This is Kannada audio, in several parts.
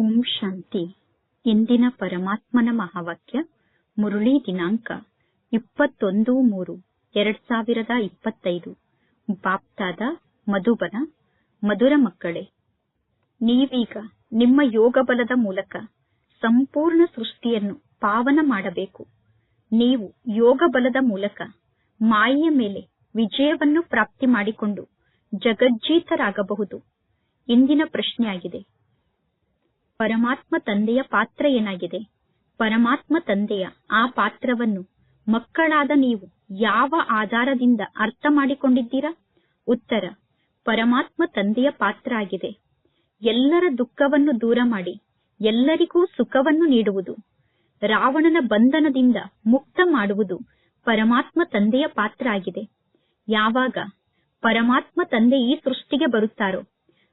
ಓಂ ಶಾಂತಿ. ಇಂದಿನ ಪರಮಾತ್ಮನ ಮಹಾವಾಕ್ಯ, ಮುರುಳಿ ದಿನಾಂಕ, ಇಪ್ಪತ್ತೊಂದು ಮೂರು, ಎರಡ್ ಸಾವಿರದ ಇಪ್ಪತ್ತೈದು. ಬಾಪ್ತಾದ ಮಧುಬನ, ಮಧುರ ಮಕ್ಕಳೇ, ನೀವೀಗ ನಿಮ್ಮ ಯೋಗಬಲದ ಮೂಲಕ ಸಂಪೂರ್ಣ ಸೃಷ್ಟಿಯನ್ನು ಪಾವನ ಮಾಡಬೇಕು. ನೀವು ಯೋಗಬಲದ ಮೂಲಕ ಮಾಯೆಯ ಮೇಲೆ ವಿಜಯವನ್ನು ಪ್ರಾಪ್ತಿ ಮಾಡಿಕೊಂಡು ಜಗಜ್ಜೀತರಾಗಬಹುದು. ಇಂದಿನ ಪ್ರಶ್ನೆಯಾಗಿದೆ ಪರಮಾತ್ಮ ತಂದೆಯ ಪಾತ್ರ ಏನಾಗಿದೆ? ಪರಮಾತ್ಮ ತಂದೆಯ ಆ ಪಾತ್ರವನ್ನು ಮಕ್ಕಳಾದ ನೀವು ಯಾವ ಆಧಾರದಿಂದ ಅರ್ಥ ಮಾಡಿಕೊಂಡಿದ್ದೀರಾ? ಉತ್ತರ, ಪರಮಾತ್ಮ ತಂದೆಯ ಪಾತ್ರ ಆಗಿದೆ. ಎಲ್ಲರ ದುಃಖವನ್ನು ದೂರ ಮಾಡಿ, ಎಲ್ಲರಿಗೂ ಸುಖವನ್ನು ನೀಡುವುದು. ರಾವಣನ ಬಂಧನದಿಂದ ಮುಕ್ತ ಮಾಡುವುದು ಪರಮಾತ್ಮ ತಂದೆಯ ಪಾತ್ರ ಆಗಿದೆ. ಯಾವಾಗ ಪರಮಾತ್ಮ ತಂದೆ ಈ ಸೃಷ್ಟಿಗೆ ಬರುತ್ತಾರೋ,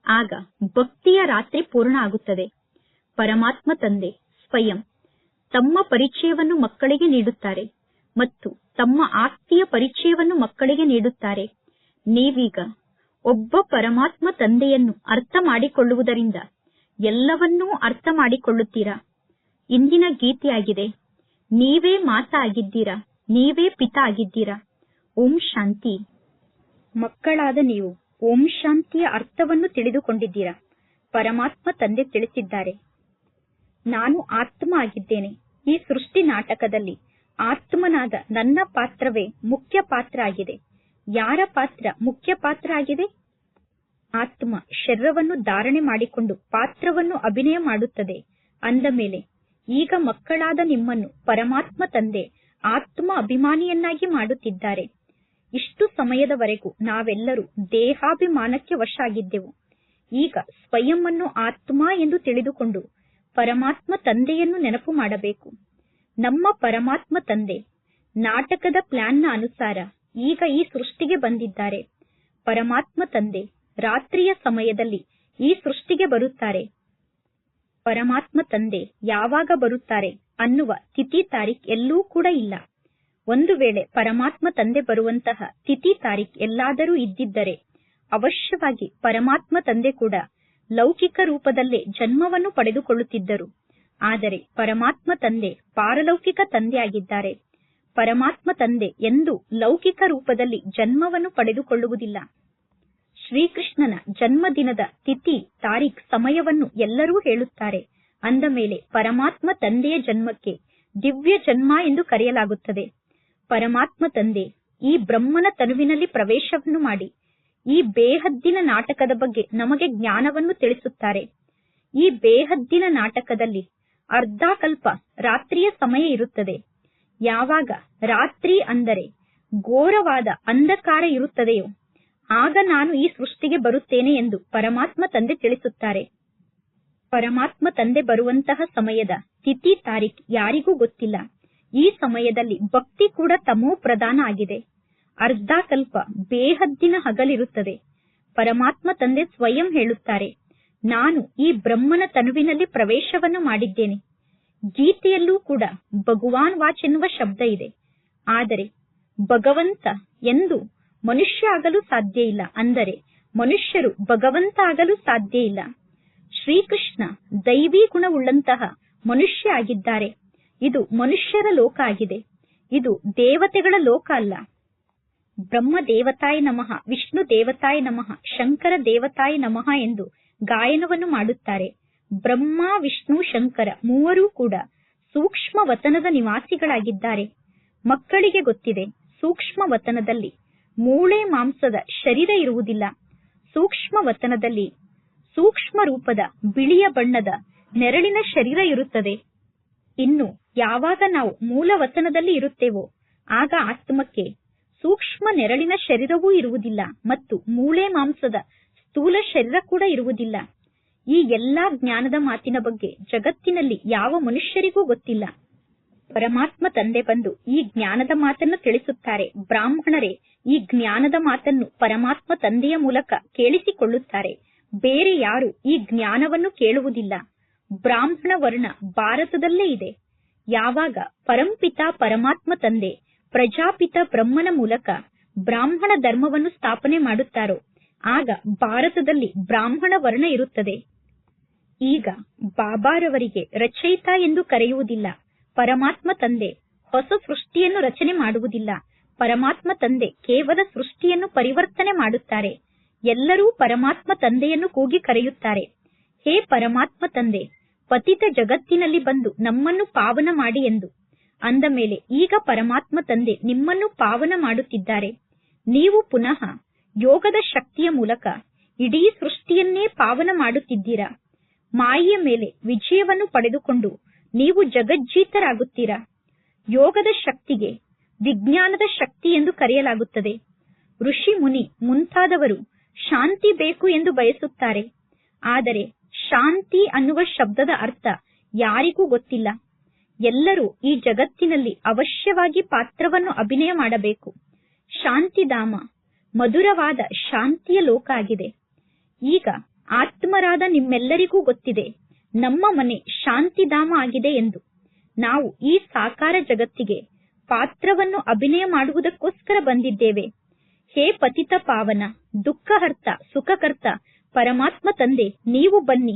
ಆಗ ಭಕ್ತಿಯ ರಾತ್ರಿ ಪೂರ್ಣ ಆಗುತ್ತದೆ. ಪರಮಾತ್ಮ ತಂದೆ, ಸ್ವಯಂ. ತಮ್ಮ ಪರಿಚಯವನ್ನು ಮಕ್ಕಳಿಗೆ ನೀಡುತ್ತಾರೆ ಮತ್ತು ತಮ್ಮ ಆಸ್ತಿಯ ಪರಿಚಯವನ್ನು ಮಕ್ಕಳಿಗೆ ನೀಡುತ್ತಾರೆ. ನೀವೀಗ ಒಬ್ಬ ಪರಮಾತ್ಮ ತಂದೆಯನ್ನು ಅರ್ಥ ಮಾಡಿಕೊಳ್ಳುವುದರಿಂದ ಎಲ್ಲವನ್ನೂ ಅರ್ಥ ಮಾಡಿಕೊಳ್ಳುತ್ತೀರಾ? ಇಂದಿನ ಗೀತೆಯಾಗಿದೆ, ನೀವೇ ಮಾತಾ ಆಗಿದ್ದೀರಾ ನೀವೇ ಪಿತ ಆಗಿದ್ದೀರಾ? ಓಂ ಶಾಂತಿ. ಮಕ್ಕಳಾದ ನೀವು ಓಂ ಶಾಂತಿಯ ಅರ್ಥವನ್ನು ತಿಳಿದುಕೊಂಡಿದ್ದೀರಾ? ಪರಮಾತ್ಮ ತಂದೆ ತಿಳಿಸಿದ್ದಾರೆ. ನಾನು ಆತ್ಮ ಆಗಿದ್ದೇನೆ ಈ ಸೃಷ್ಟಿ ನಾಟಕದಲ್ಲಿ ಆತ್ಮನಾದ ನನ್ನ ಪಾತ್ರವೇ ಮುಖ್ಯ ಪಾತ್ರ ಆಗಿದೆ ಯಾರ ಪಾತ್ರ ಮುಖ್ಯ ಪಾತ್ರ ಆಗಿದೆ ಆತ್ಮ ಶರೀರವನ್ನು ಧಾರಣೆ ಮಾಡಿಕೊಂಡು ಪಾತ್ರವನ್ನು ಅಭಿನಯ ಮಾಡುತ್ತದೆ. ಅಂದ ಮೇಲೆ, ಈಗ ಮಕ್ಕಳಾದ ನಿಮ್ಮನ್ನು ಪರಮಾತ್ಮ ತಂದೆ, ಆತ್ಮ ಅಭಿಮಾನಿಯನ್ನಾಗಿ ಮಾಡುತ್ತಿದ್ದಾರೆ. ಇಷ್ಟು ಸಮಯದವರೆಗೂ ನಾವೆಲ್ಲರೂ ದೇಹಾಭಿಮಾನಕ್ಕೆ ವಶ ಆಗಿದ್ದೆವು ಈಗ ಸ್ವಯಂ ಅನ್ನು ಆತ್ಮ ಎಂದು ತಿಳಿದುಕೊಂಡು ಪರಮಾತ್ಮ ತಂದೆಯನ್ನು ನೆನಪು ಮಾಡಬೇಕು. ನಮ್ಮ ಪರಮಾತ್ಮ ತಂದೆ ನಾಟಕದ ಪ್ಲಾನ್ನ ಅನುಸಾರ ಈಗ ಈ ಸೃಷ್ಟಿಗೆ ಬಂದಿದ್ದಾರೆ. ಪರಮಾತ್ಮ ತಂದೆ ರಾತ್ರಿಯ ಸಮಯದಲ್ಲಿ ಈ ಸೃಷ್ಟಿಗೆ ಬರುತ್ತಾರೆ. ಪರಮಾತ್ಮ ತಂದೆ ಯಾವಾಗ ಬರುತ್ತಾರೆ ಅನ್ನುವ ತಿಥಿ ತಾರೀಖ್ ಎಲ್ಲೂ ಕೂಡ ಇಲ್ಲ. ಒಂದು ವೇಳೆ ಪರಮಾತ್ಮ ತಂದೆ ಬರುವಂತಹ ತಿಥಿ ತಾರೀಖ್ ಎಲ್ಲಾದರೂ ಇದ್ದಿದ್ದರೆ ಅವಶ್ಯವಾಗಿ ಪರಮಾತ್ಮ ತಂದೆ ಕೂಡ ಲೌಕಿಕ ರೂಪದಲ್ಲೇ ಜನ್ಮವನ್ನು ಪಡೆದುಕೊಳ್ಳುತ್ತಿದ್ದರು. ಆದರೆ ಪರಮಾತ್ಮ ತಂದೆ ಪಾರಲೌಕಿಕ ತಂದೆಯಾಗಿದ್ದಾರೆ. ಪರಮಾತ್ಮ ತಂದೆ ಎಂದು ಲೌಕಿಕ ರೂಪದಲ್ಲಿ ಜನ್ಮವನ್ನು ಪಡೆದುಕೊಳ್ಳುವುದಿಲ್ಲ. ಶ್ರೀಕೃಷ್ಣನ ಜನ್ಮದಿನದ ತಿಥಿ, ತಾರೀಖ್ ಸಮಯವನ್ನು ಎಲ್ಲರೂ ಹೇಳುತ್ತಾರೆ. ಅಂದ ಮೇಲೆ ಪರಮಾತ್ಮ ತಂದೆಯ ಜನ್ಮಕ್ಕೆ ದಿವ್ಯ ಜನ್ಮ ಎಂದು ಕರೆಯಲಾಗುತ್ತದೆ. ಪರಮಾತ್ಮ ತಂದೆ ಈ ಬ್ರಹ್ಮನ ತನುವಿನಲ್ಲಿ ಪ್ರವೇಶವನ್ನು ಮಾಡಿ ಈ ಬೇಹದ್ದಿನ ನಾಟಕದ ಬಗ್ಗೆ ನಮಗೆ ಜ್ಞಾನವನ್ನು ತಿಳಿಸುತ್ತಾರೆ. ಈ ಬೇಹದ್ದಿನ ನಾಟಕದಲ್ಲಿ ಅರ್ಧಾಕಲ್ಪ ರಾತ್ರಿಯ ಸಮಯ ಇರುತ್ತದೆ. ಯಾವಾಗ ರಾತ್ರಿ ಅಂದರೆ ಘೋರವಾದ ಅಂಧಕಾರ ಇರುತ್ತದೆಯೋ, ಆಗ ನಾನು ಈ ಸೃಷ್ಟಿಗೆ ಬರುತ್ತೇನೆ ಎಂದು ಪರಮಾತ್ಮ ತಂದೆ ತಿಳಿಸುತ್ತಾರೆ. ಪರಮಾತ್ಮ ತಂದೆ ಬರುವಂತಹ ಸಮಯದ ತಿಥಿ ತಾರೀಖ್ ಯಾರಿಗೂ ಗೊತ್ತಿಲ್ಲ. ಈ ಸಮಯದಲ್ಲಿ ಭಕ್ತಿ ಕೂಡ ತಮೋ ಪ್ರಧಾನ ಆಗಿದೆ. ಅರ್ಧಾಕಲ್ಪ ಬೇಹದ್ದಿನ ಹಗಲಿರುತ್ತದೆ. ಪರಮಾತ್ಮ ತಂದೆ ಸ್ವಯಂ ಹೇಳುತ್ತಾರೆ, ನಾನು ಈ ಬ್ರಹ್ಮನ ತನುವಿನಲ್ಲಿ ಪ್ರವೇಶವನ್ನು ಮಾಡಿದ್ದೇನೆ. ಗೀತೆಯಲ್ಲೂ ಕೂಡ ಭಗವಾನ್ ವಾಚ್ ಎನ್ನುವ ಶಬ್ದ ಇದೆ. ಆದರೆ ಭಗವಂತ ಎಂದು ಮನುಷ್ಯ ಆಗಲು ಸಾಧ್ಯ ಇಲ್ಲ ಅಂದರೆ ಮನುಷ್ಯರು ಭಗವಂತ ಆಗಲು ಸಾಧ್ಯ ಇಲ್ಲ. ಶ್ರೀಕೃಷ್ಣ ದೈವಿ ಗುಣವುಳ್ಳಂತಹ ಮನುಷ್ಯ ಆಗಿದ್ದಾರೆ. ಇದು ಮನುಷ್ಯರ ಲೋಕ ಆಗಿದೆ. ಇದು ದೇವತೆಗಳ ಲೋಕ ಅಲ್ಲ. ಬ್ರಹ್ಮ ದೇವತಾಯ ನಮಃ ವಿಷ್ಣು ದೇವತಾಯ ನಮಃ ಶಂಕರ ದೇವತಾಯ ನಮಃ ಎಂದು ಗಾಯನವನ್ನು ಮಾಡುತ್ತಾರೆ. ಬ್ರಹ್ಮ, ವಿಷ್ಣು, ಶಂಕರ ಮೂವರೂ ಕೂಡ ಸೂಕ್ಷ್ಮ ವತನದ ನಿವಾಸಿಗಳಾಗಿದ್ದಾರೆ. ಮಕ್ಕಳಿಗೆ ಗೊತ್ತಿದೆ, ಸೂಕ್ಷ್ಮ ವತನದಲ್ಲಿ ಮೂಳೆ ಮಾಂಸದ ಶರೀರ ಇರುವುದಿಲ್ಲ. ಸೂಕ್ಷ್ಮ ವತನದಲ್ಲಿ ಸೂಕ್ಷ್ಮ ರೂಪದ ಬಿಳಿಯ ಬಣ್ಣದ ನೆರಳಿನ ಶರೀರ ಇರುತ್ತದೆ. ಇನ್ನು ಯಾವಾಗ ನಾವು ಮೂಲ ವತನದಲ್ಲಿ ಇರುತ್ತೇವೋ, ಆಗ ಆತ್ಮಕ್ಕೆ ಸೂಕ್ಷ್ಮ ನೆರಳಿನ ಶರೀರವೂ ಇರುವುದಿಲ್ಲ ಮತ್ತು ಮೂಳೆ ಮಾಂಸದ ಸ್ಥೂಲ ಶರೀರ ಕೂಡ ಇರುವುದಿಲ್ಲ. ಈ ಎಲ್ಲಾ ಜ್ಞಾನದ ಮಾತಿನ ಬಗ್ಗೆ ಜಗತ್ತಿನಲ್ಲಿ ಯಾವ ಮನುಷ್ಯರಿಗೂ ಗೊತ್ತಿಲ್ಲ. ಪರಮಾತ್ಮ ತಂದೆ ಬಂದು ಈ ಜ್ಞಾನದ ಮಾತನ್ನು ತಿಳಿಸುತ್ತಾರೆ. ಬ್ರಾಹ್ಮಣರೇ, ಈ ಜ್ಞಾನದ ಮಾತನ್ನು ಪರಮಾತ್ಮ ತಂದೆಯ ಮೂಲಕ ಕೇಳಿಸಿಕೊಳ್ಳುತ್ತಾರೆ. ಬೇರೆ ಯಾರು ಈ ಜ್ಞಾನವನ್ನು ಕೇಳುವುದಿಲ್ಲ. ಬ್ರಾಹ್ಮಣ ವರ್ಣ ಭಾರತದಲ್ಲೇ ಇದೆ. ಯಾವಾಗ ಪರಂಪಿತ ಪರಮಾತ್ಮ ತಂದೆ ಪ್ರಜಾಪಿತ ಬ್ರಹ್ಮನ ಮೂಲಕ ಬ್ರಾಹ್ಮಣ ಧರ್ಮವನ್ನು ಸ್ಥಾಪನೆ ಮಾಡುತ್ತಾರೋ, ಆಗ ಭಾರತದಲ್ಲಿ ಬ್ರಾಹ್ಮಣ ವರ್ಣ ಇರುತ್ತದೆ. ಈಗ ಬಾಬಾರವರಿಗೆ ರಚಯಿತ ಎಂದು ಕರೆಯುವುದಿಲ್ಲ, ಪರಮಾತ್ಮ ತಂದೆ ಹೊಸ ಸೃಷ್ಟಿಯನ್ನು ರಚನೆ ಮಾಡುವುದಿಲ್ಲ, ಪರಮಾತ್ಮ ತಂದೆ ಕೇವಲ ಸೃಷ್ಟಿಯನ್ನು ಪರಿವರ್ತನೆ ಮಾಡುತ್ತಾರೆ, ಎಲ್ಲರೂ ಪರಮಾತ್ಮ ತಂದೆಯನ್ನು ಕೂಗಿ ಕರೆಯುತ್ತಾರೆ. ಹೇ ಪರಮಾತ್ಮ ತಂದೆ, ಪತಿತ ಜಗತ್ತಿನಲ್ಲಿ ಬಂದು ನಮ್ಮನ್ನು ಪಾವನ ಮಾಡಿ ಎಂದು. ಅಂದ ಮೇಲೆ ಈಗ ಪರಮಾತ್ಮ ತಂದೆ ನಿಮ್ಮನ್ನು ಪಾವನ ಮಾಡುತ್ತಿದ್ದಾರೆ. ನೀವು ಪುನಃ ಯೋಗದ ಶಕ್ತಿಯ ಮೂಲಕ ಇಡೀ ಸೃಷ್ಟಿಯನ್ನೇ ಪಾವನ ಮಾಡುತ್ತಿದ್ದೀರಾ? ಮಾಯೆಯ ಮೇಲೆ ವಿಜಯವನ್ನು ಪಡೆದುಕೊಂಡು ನೀವು ಜಗಜ್ಜೀತರಾಗುತ್ತೀರಾ? ಯೋಗದ ಶಕ್ತಿಗೆ ವಿಜ್ಞಾನದ ಶಕ್ತಿ ಎಂದು ಕರೆಯಲಾಗುತ್ತದೆ. ಋಷಿ ಮುನಿ ಮುಂತಾದವರು ಶಾಂತಿ ಬೇಕು ಎಂದು ಬಯಸುತ್ತಾರೆ. ಆದರೆ ಶಾಂತಿ ಅನ್ನುವ ಶಬ್ದದ ಅರ್ಥ ಯಾರಿಗೂ ಗೊತ್ತಿಲ್ಲ. ಎಲ್ಲರೂ ಈ ಜಗತ್ತಿನಲ್ಲಿ ಅವಶ್ಯವಾಗಿ ಪಾತ್ರವನ್ನು ಅಭಿನಯ ಮಾಡಬೇಕು. ಶಾಂತಿಧಾಮ, ಮಧುರವಾದ ಶಾಂತಿಯ ಲೋಕ ಆಗಿದೆ. ಈಗ ಆತ್ಮರಾದ ನಿಮ್ಮೆಲ್ಲರಿಗೂ ಗೊತ್ತಿದೆ, ನಮ್ಮ ಮನೆ ಶಾಂತಿಧಾಮ ಆಗಿದೆ ಎಂದು. ನಾವು ಈ ಸಾಕಾರ ಜಗತ್ತಿಗೆ ಪಾತ್ರವನ್ನು ಅಭಿನಯ ಮಾಡುವುದಕ್ಕೋಸ್ಕರ ಬಂದಿದ್ದೇವೆ. ಹೇ ಪತಿತ ಪಾವನ, ದುಃಖಹರ್ತ, ಸುಖಕರ್ತ, ಪರಮಾತ್ಮ ತಂದೆ, ನೀವು ಬನ್ನಿ.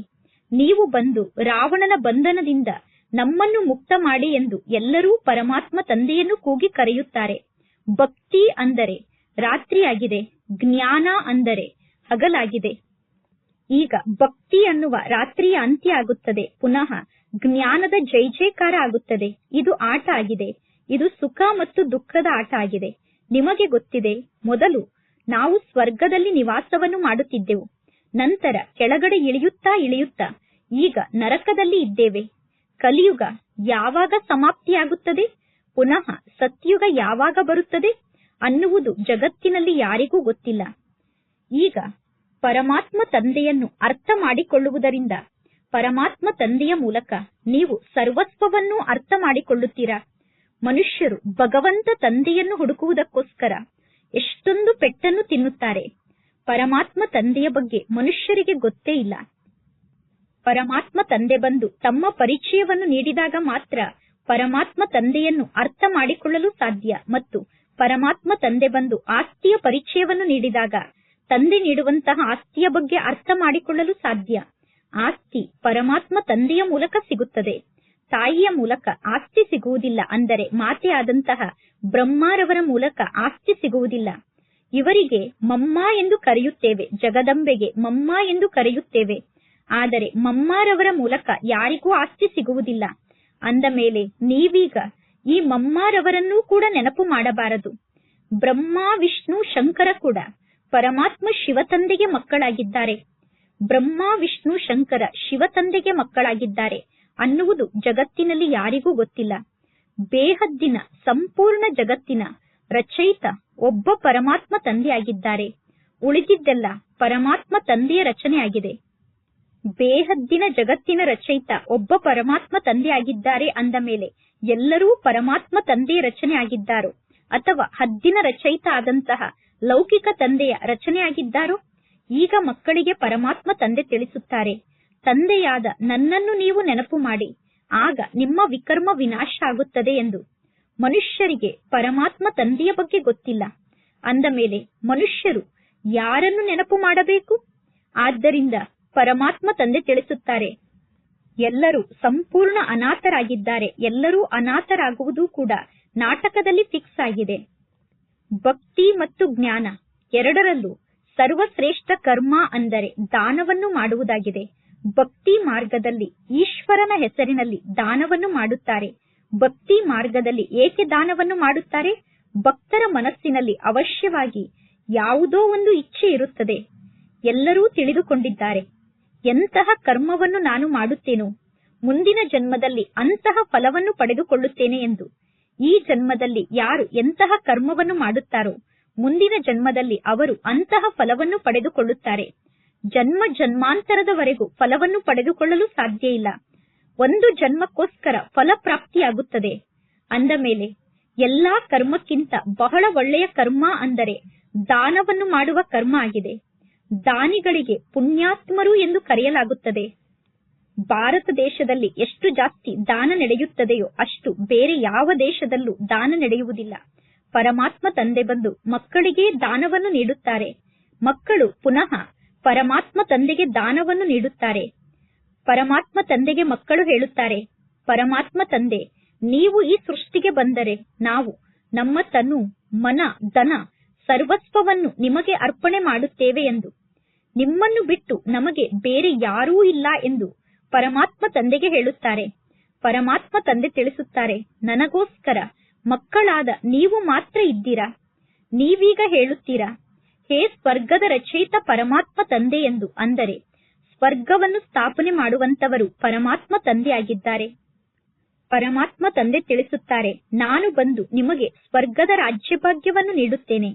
ನೀವು ಬಂದು ರಾವಣನ ಬಂಧನದಿಂದ ನಮ್ಮನ್ನು ಮುಕ್ತ ಮಾಡಿ ಎಂದು ಎಲ್ಲರೂ ಪರಮಾತ್ಮ ತಂದೆಯನ್ನು ಕೂಗಿ ಕರೆಯುತ್ತಾರೆ. ಭಕ್ತಿ ಅಂದರೆ ರಾತ್ರಿಯಾಗಿದೆ, ಜ್ಞಾನ ಅಂದರೆ ಹಗಲಾಗಿದೆ. ಈಗ ಭಕ್ತಿ ಅನ್ನುವ ರಾತ್ರಿಯ ಅಂತ್ಯ ಆಗುತ್ತದೆ, ಪುನಃ ಜ್ಞಾನದ ಜೈ ಜೈಕಾರ ಆಗುತ್ತದೆ. ಇದು ಆಟ ಆಗಿದೆ, ಇದು ಸುಖ ಮತ್ತು ದುಃಖದ ಆಟ ಆಗಿದೆ. ನಿಮಗೆ ಗೊತ್ತಿದೆ, ಮೊದಲು ನಾವು ಸ್ವರ್ಗದಲ್ಲಿ ನಿವಾಸವನ್ನು ಮಾಡುತ್ತಿದ್ದೆವು, ನಂತರ ಕೆಳಗಡೆ ಇಳಿಯುತ್ತಾ ಇಳಿಯುತ್ತಾ ಈಗ ನರಕದಲ್ಲಿ ಇದ್ದೇವೆ. ಕಲಿಯುಗ ಯಾವಾಗ ಸಮಾಪ್ತಿಯಾಗುತ್ತದೆ? ಪುನಃ ಸತ್ಯುಗ ಯಾವಾಗ ಬರುತ್ತದೆ ಅನ್ನುವುದು ಜಗತ್ತಿನಲ್ಲಿ ಯಾರಿಗೂ ಗೊತ್ತಿಲ್ಲ. ಈಗ ಪರಮಾತ್ಮ ತಂದೆಯನ್ನು ಅರ್ಥ ಮಾಡಿಕೊಳ್ಳುವುದರಿಂದ ಪರಮಾತ್ಮ ತಂದೆಯ ಮೂಲಕ ನೀವು ಸರ್ವಸ್ವವನ್ನು ಅರ್ಥ ಮಾಡಿಕೊಳ್ಳುತ್ತೀರಾ? ಮನುಷ್ಯರು ಭಗವಂತ ತಂದೆಯನ್ನು ಹುಡುಕುವುದಕ್ಕೋಸ್ಕರ ಎಷ್ಟೊಂದು ಪೆಟ್ಟನ್ನು ತಿನ್ನುತ್ತಾರೆ. ಪರಮಾತ್ಮ ತಂದೆಯ ಬಗ್ಗೆ ಮನುಷ್ಯರಿಗೆ ಗೊತ್ತೇ ಇಲ್ಲ. ಪರಮಾತ್ಮ ತಂದೆ ಬಂದು ತಮ್ಮ ಪರಿಚಯವನ್ನು ನೀಡಿದಾಗ ಮಾತ್ರ ಪರಮಾತ್ಮ ತಂದೆಯನ್ನು ಅರ್ಥ ಮಾಡಿಕೊಳ್ಳಲು ಸಾಧ್ಯ ಮತ್ತು ಪರಮಾತ್ಮ ತಂದೆ ಬಂದು ಆಸ್ತಿಯ ಪರಿಚಯವನ್ನು ನೀಡಿದಾಗ ತಂದೆ ನೀಡುವಂತಹ ಆಸ್ತಿಯ ಬಗ್ಗೆ ಅರ್ಥ ಮಾಡಿಕೊಳ್ಳಲು ಸಾಧ್ಯ. ಆಸ್ತಿ ಪರಮಾತ್ಮ ತಂದೆಯ ಮೂಲಕ ಸಿಗುತ್ತದೆ. ತಾಯಿಯ ಮೂಲಕ ಆಸ್ತಿ ಸಿಗುವುದಿಲ್ಲ ಅಂದರೆ ಮಾತೆಯಾದಂತಹ ಬ್ರಹ್ಮಾರವರ ಮೂಲಕ ಆಸ್ತಿ ಸಿಗುವುದಿಲ್ಲ. ಇವರಿಗೆ ಮಮ್ಮ ಎಂದು ಕರೆಯುತ್ತೇವೆ, ಜಗದಂಬೆಗೆ ಮಮ್ಮ ಎಂದು ಕರೆಯುತ್ತೇವೆ. ಆದರೆ ಮಮ್ಮಾರವರ ಮೂಲಕ ಯಾರಿಗೂ ಆಸ್ತಿ ಸಿಗುವುದಿಲ್ಲ. ಅಂದ ಮೇಲೆ ನೀವೀಗ ಈ ಮಮ್ಮಾರವರನ್ನೂ ಕೂಡ ನೆನಪು ಮಾಡಬಾರದು. ಬ್ರಹ್ಮ, ವಿಷ್ಣು, ಶಂಕರ ಕೂಡ ಪರಮಾತ್ಮ ಶಿವತಂದೆಗೆ ಮಕ್ಕಳಾಗಿದ್ದಾರೆ. ಬ್ರಹ್ಮ, ವಿಷ್ಣು, ಶಂಕರ ಶಿವತಂದೆಗೆ ಮಕ್ಕಳಾಗಿದ್ದಾರೆ ಅನ್ನುವುದು ಜಗತ್ತಿನಲ್ಲಿ ಯಾರಿಗೂ ಗೊತ್ತಿಲ್ಲ. ಬೇಹದ್ದಿನ, ಸಂಪೂರ್ಣ ಜಗತ್ತಿನ ರಚಯಿತ ಒಬ್ಬ ಪರಮಾತ್ಮ ತಂದೆಯಾಗಿದ್ದಾರೆ. ಉಳಿದಿದ್ದೆಲ್ಲ ಪರಮಾತ್ಮ ತಂದೆಯ ರಚನೆಯಾಗಿದೆ. ಬೇಹದ್ದಿನ ಜಗತ್ತಿನ ರಚಯಿತ ಒಬ್ಬ ಪರಮಾತ್ಮ ತಂದೆ ಆಗಿದ್ದಾರೆ ಅಂದ ಮೇಲೆ ಎಲ್ಲರೂ ಪರಮಾತ್ಮ ತಂದೆಯ ರಚನೆ ಆಗಿದ್ದಾರೋ ಅಥವಾ ಹದ್ದಿನ ರಚಯಿತ ಆದಂತಹ ಲೌಕಿಕ ತಂದೆಯ ರಚನೆ ಆಗಿದ್ದಾರೋ? ಈಗ ಮಕ್ಕಳಿಗೆ ಪರಮಾತ್ಮ ತಂದೆ ತಿಳಿಸುತ್ತಾರೆ. ತಂದೆಯಾದ ನನ್ನನ್ನು ನೀವು ನೆನಪು ಮಾಡಿ. ಆಗ ನಿಮ್ಮ ವಿಕರ್ಮ ವಿನಾಶ ಆಗುತ್ತದೆ ಎಂದು. ಮನುಷ್ಯರಿಗೆ ಪರಮಾತ್ಮ ತಂದೆಯ ಬಗ್ಗೆ ಗೊತ್ತಿಲ್ಲ. ಅಂದ ಮೇಲೆ ಮನುಷ್ಯರು ಯಾರನ್ನು ನೆನಪು ಮಾಡಬೇಕು? ಆದ್ದರಿಂದ ಪರಮಾತ್ಮ ತಂದೆ ತಿಳಿಸುತ್ತಾರೆ. ಎಲ್ಲರೂ ಸಂಪೂರ್ಣ ಅನಾಥರಾಗಿದ್ದಾರೆ. ಎಲ್ಲರೂ ಅನಾಥರಾಗುವುದು ಕೂಡ ನಾಟಕದಲ್ಲಿ ಫಿಕ್ಸ್ ಆಗಿದೆ. ಭಕ್ತಿ ಮತ್ತು ಜ್ಞಾನ ಎರಡರಲ್ಲೂ ಸರ್ವಶ್ರೇಷ್ಠ ಕರ್ಮ ಅಂದರೆ ದಾನವನ್ನು ಮಾಡುವುದಾಗಿದೆ. ಭಕ್ತಿ ಮಾರ್ಗದಲ್ಲಿ ಈಶ್ವರನ ಹೆಸರಿನಲ್ಲಿ ದಾನವನ್ನು ಮಾಡುತ್ತಾರೆ. ಭಕ್ತಿ ಮಾರ್ಗದಲ್ಲಿ ಏಕೆ ದಾನವನ್ನು ಮಾಡುತ್ತಾರೆ? ಭಕ್ತರ ಮನಸ್ಸಿನಲ್ಲಿ ಅವಶ್ಯವಾಗಿ ಯಾವುದೋ ಒಂದು ಇಚ್ಛೆ ಇರುತ್ತದೆ. ಎಲ್ಲರೂ ತಿಳಿದುಕೊಂಡಿದ್ದಾರೆ. ಎಂತಹ ಕರ್ಮವನ್ನು ನಾನು ಮಾಡುತ್ತೇನೋ, ಮುಂದಿನ ಜನ್ಮದಲ್ಲಿ ಅಂತಹ ಫಲವನ್ನು ಪಡೆದುಕೊಳ್ಳುತ್ತೇನೆ ಎಂದು. ಈ ಜನ್ಮದಲ್ಲಿ ಯಾರು ಎಂತಹ ಕರ್ಮವನ್ನು ಮಾಡುತ್ತಾರೋ, ಮುಂದಿನ ಜನ್ಮದಲ್ಲಿ ಅವರು ಅಂತಹ ಫಲವನ್ನು ಪಡೆದುಕೊಳ್ಳುತ್ತಾರೆ. ಜನ್ಮ ಜನ್ಮಾಂತರದವರೆಗೂ ಫಲವನ್ನು ಪಡೆದುಕೊಳ್ಳಲು ಸಾಧ್ಯ ಇಲ್ಲ. ಒಂದು ಜನ್ಮಕ್ಕೋಸ್ಕರ ಫಲ ಪ್ರಾಪ್ತಿಯಾಗುತ್ತದೆ. ಅಂದ ಮೇಲೆ, ಎಲ್ಲಾ ಕರ್ಮಕ್ಕಿಂತ ಬಹಳ ಒಳ್ಳೆಯ ಕರ್ಮ ಅಂದರೆ ದಾನವನ್ನು ಮಾಡುವ ಕರ್ಮ ಆಗಿದೆ. ದಾನಿಗಳಿಗೆ ಪುಣ್ಯಾತ್ಮರು ಎಂದು ಕರೆಯಲಾಗುತ್ತದೆ. ಭಾರತ ದೇಶದಲ್ಲಿ ಎಷ್ಟು ಜಾಸ್ತಿ ದಾನ ನಡೆಯುತ್ತದೆಯೋ ಅಷ್ಟು ಬೇರೆ ಯಾವ ದೇಶದಲ್ಲೂ ದಾನ ನಡೆಯುವುದಿಲ್ಲ. ಪರಮಾತ್ಮ ತಂದೆ ಬಂದು ಮಕ್ಕಳಿಗೆ ದಾನವನ್ನು ನೀಡುತ್ತಾರೆ. ಮಕ್ಕಳು ಪುನಃ ಪರಮಾತ್ಮ ತಂದೆಗೆ ದಾನವನ್ನು ನೀಡುತ್ತಾರೆ. ಪರಮಾತ್ಮ ತಂದೆಗೆ ಮಕ್ಕಳು ಹೇಳುತ್ತಾರೆ, ಪರಮಾತ್ಮ ತಂದೆ, ನೀವು ಈ ಸೃಷ್ಟಿಗೆ ಬಂದರೆ ನಾವು ನಮ್ಮ ತನು ಮನ, ಧನ, ಸರ್ವಸ್ವವನ್ನು ನಿಮಗೆ ಅರ್ಪಣೆ ಮಾಡುತ್ತೇವೆ ಎಂದು. ನಿಮ್ಮನ್ನು ಬಿಟ್ಟು ನಮಗೆ ಬೇರೆ ಯಾರೂ ಇಲ್ಲ ಎಂದು ಪರಮಾತ್ಮ ತಂದೆಗೆ ಹೇಳುತ್ತಾರೆ. ಪರಮಾತ್ಮ ತಂದೆ ತಿಳಿಸುತ್ತಾರೆ, ನನಗೋಸ್ಕರ ಮಕ್ಕಳಾದ ನೀವು ಮಾತ್ರ ಇದ್ದೀರಾ? ನೀವೀಗ ಹೇಳುತ್ತೀರಾ? ಹೇ ಸ್ವರ್ಗದ ರಚಯಿತ ಪರಮಾತ್ಮ ತಂದೆ ಎಂದು ಅಂದರೆ, ಸ್ವರ್ಗವನ್ನು ಸ್ಥಾಪನೆ ಮಾಡುವಂತವರು ಪರಮಾತ್ಮ ತಂದೆಯಾಗಿದ್ದಾರೆ. ಪರಮಾತ್ಮ ತಂದೆ ತಿಳಿಸುತ್ತಾರೆ, ನಾನು ಬಂದು ನಿಮಗೆ ಸ್ವರ್ಗದ ರಾಜ್ಯಭಾಗ್ಯವನ್ನು ನೀಡುತ್ತೇನೆ.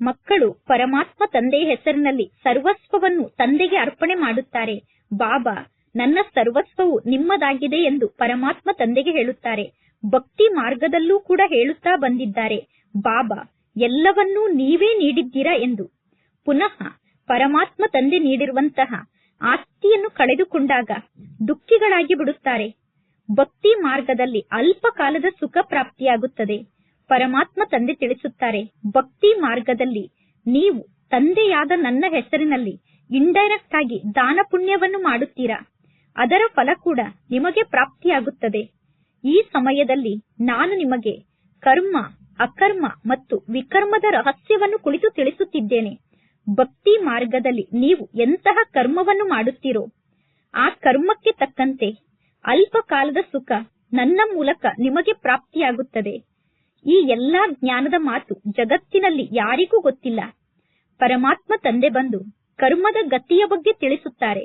ಮಕ್ಕಳು ಪರಮಾತ್ಮ ತಂದೆಯ ಹೆಸರಿನಲ್ಲಿ ಸರ್ವಸ್ವವನ್ನು ತಂದೆಗೆ ಅರ್ಪಣೆ ಮಾಡುತ್ತಾರೆ. ಬಾಬಾ, ನನ್ನ ಸರ್ವಸ್ವವು ನಿಮ್ಮದಾಗಿದೆ ಎಂದು ಪರಮಾತ್ಮ ತಂದೆಗೆ ಹೇಳುತ್ತಾರೆ. ಭಕ್ತಿ ಮಾರ್ಗದಲ್ಲೂ ಕೂಡ ಹೇಳುತ್ತಾ ಬಂದಿದ್ದಾರೆ. ಬಾಬಾ, ಎಲ್ಲವನ್ನೂ ನೀವೇ ನೀಡಿದ್ದೀರಾ ಎಂದು. ಪುನಃ ಪರಮಾತ್ಮ ತಂದೆ ನೀಡಿರುವಂತಹ ಆಸ್ತಿಯನ್ನು ಕಳೆದುಕೊಂಡಾಗ ದುಃಖಿಗಳಾಗಿ ಬಿಡುತ್ತಾರೆ. ಭಕ್ತಿ ಮಾರ್ಗದಲ್ಲಿ ಅಲ್ಪ ಕಾಲದ ಸುಖ ಪ್ರಾಪ್ತಿಯಾಗುತ್ತದೆ. ಪರಮಾತ್ಮ ತಂದೆ ತಿಳಿಸುತ್ತಾರೆ, ಭಕ್ತಿ ಮಾರ್ಗದಲ್ಲಿ ನೀವು ತಂದೆಯಾದ ನನ್ನ ಹೆಸರಿನಲ್ಲಿ ಇಂಡೈರೆಕ್ಟ್ ಆಗಿ ದಾನ ಪುಣ್ಯವನ್ನು ಮಾಡುತ್ತೀರಾ? ಅದರ ಫಲ ಕೂಡ ನಿಮಗೆ ಪ್ರಾಪ್ತಿಯಾಗುತ್ತದೆ. ಈ ಸಮಯದಲ್ಲಿ ನಾನು ನಿಮಗೆ ಕರ್ಮ, ಅಕರ್ಮ ಮತ್ತು ವಿಕರ್ಮದ ರಹಸ್ಯವನ್ನು ಕುಳಿತು ತಿಳಿಸುತ್ತಿದ್ದೇನೆ. ಭಕ್ತಿ ಮಾರ್ಗದಲ್ಲಿ ನೀವು ಎಂತಹ ಕರ್ಮವನ್ನು ಮಾಡುತ್ತೀರೋ, ಆ ಕರ್ಮಕ್ಕೆ ತಕ್ಕಂತೆ ಅಲ್ಪ ಕಾಲದ ಸುಖ ನನ್ನ ಮೂಲಕ ನಿಮಗೆ ಪ್ರಾಪ್ತಿಯಾಗುತ್ತದೆ. ಈ ಎಲ್ಲಾ ಜ್ಞಾನದ ಮಾತು ಜಗತ್ತಿನಲ್ಲಿ ಯಾರಿಗೂ ಗೊತ್ತಿಲ್ಲ. ಪರಮಾತ್ಮ ತಂದೆ ಬಂದು ಕರ್ಮದ ಗತಿಯ ಬಗ್ಗೆ ತಿಳಿಸುತ್ತಾರೆ.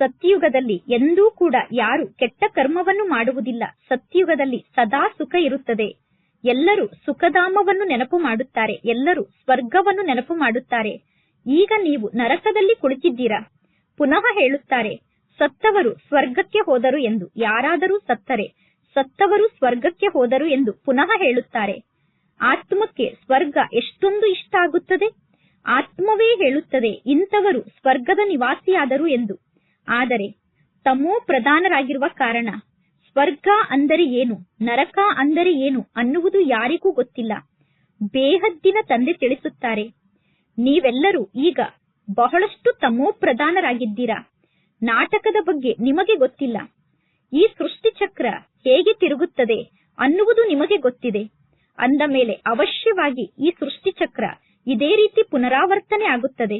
ಸತ್ಯಯುಗದಲ್ಲಿ ಎಂದೂ ಕೂಡ ಯಾರು ಕೆಟ್ಟ ಕರ್ಮವನ್ನು ಮಾಡುವುದಿಲ್ಲ. ಸತ್ಯಯುಗದಲ್ಲಿ ಸದಾ ಸುಖ ಇರುತ್ತದೆ. ಎಲ್ಲರೂ ಸುಖಧಾಮವನ್ನು ನೆನಪು ಮಾಡುತ್ತಾರೆ. ಎಲ್ಲರೂ ಸ್ವರ್ಗವನ್ನು ನೆನಪು ಮಾಡುತ್ತಾರೆ. ಈಗ ನೀವು ನರಕದಲ್ಲಿ ಕುಳಿತಿದ್ದೀರಾ? ಪುನಃ ಹೇಳುತ್ತಾರೆ, ಸತ್ತವರು ಸ್ವರ್ಗಕ್ಕೆ ಹೋದರು ಎಂದು ಯಾರಾದರೂ ಸತ್ತರೆ. ಸತ್ತವರು ಸ್ವರ್ಗಕ್ಕೆ ಹೋದರು ಎಂದು ಪುನಃ ಹೇಳುತ್ತಾರೆ. ಆತ್ಮಕ್ಕೆ ಸ್ವರ್ಗ ಎಷ್ಟೊಂದು ಇಷ್ಟ ಆಗುತ್ತದೆ? ಆತ್ಮವೇ ಹೇಳುತ್ತದೆ, ಇಂಥವರು ಸ್ವರ್ಗದ ನಿವಾಸಿಯಾದರು ಎಂದು. ಆದರೆ ತಮೋ ಪ್ರಧಾನರಾಗಿರುವ ಕಾರಣ, ಸ್ವರ್ಗ ಅಂದರೆ ಏನು, ನರಕ ಅಂದರೆ ಏನು ಅನ್ನುವುದು ಯಾರಿಗೂ ಗೊತ್ತಿಲ್ಲ. ಬೇಹದ್ದಿನ ತಂದೆ ತಿಳಿಸುತ್ತಾರೆ, ನೀವೆಲ್ಲರೂ ಈಗ ಬಹಳಷ್ಟು ತಮೋ ಪ್ರಧಾನರಾಗಿದ್ದೀರಾ? ನಾಟಕದ ಬಗ್ಗೆ ನಿಮಗೆ ಗೊತ್ತಿಲ್ಲ. ಈ ಸೃಷ್ಟಿ ಚಕ್ರ ಹೇಗೆ ತಿರುಗುತ್ತದೆ ಅನ್ನುವುದು ನಿಮಗೆ ಗೊತ್ತಿದೆ. ಅಂದ ಮೇಲೆ ಅವಶ್ಯವಾಗಿ ಈ ಸೃಷ್ಟಿ ಚಕ್ರ ಇದೇ ರೀತಿ ಪುನರಾವರ್ತನೆ ಆಗುತ್ತದೆ.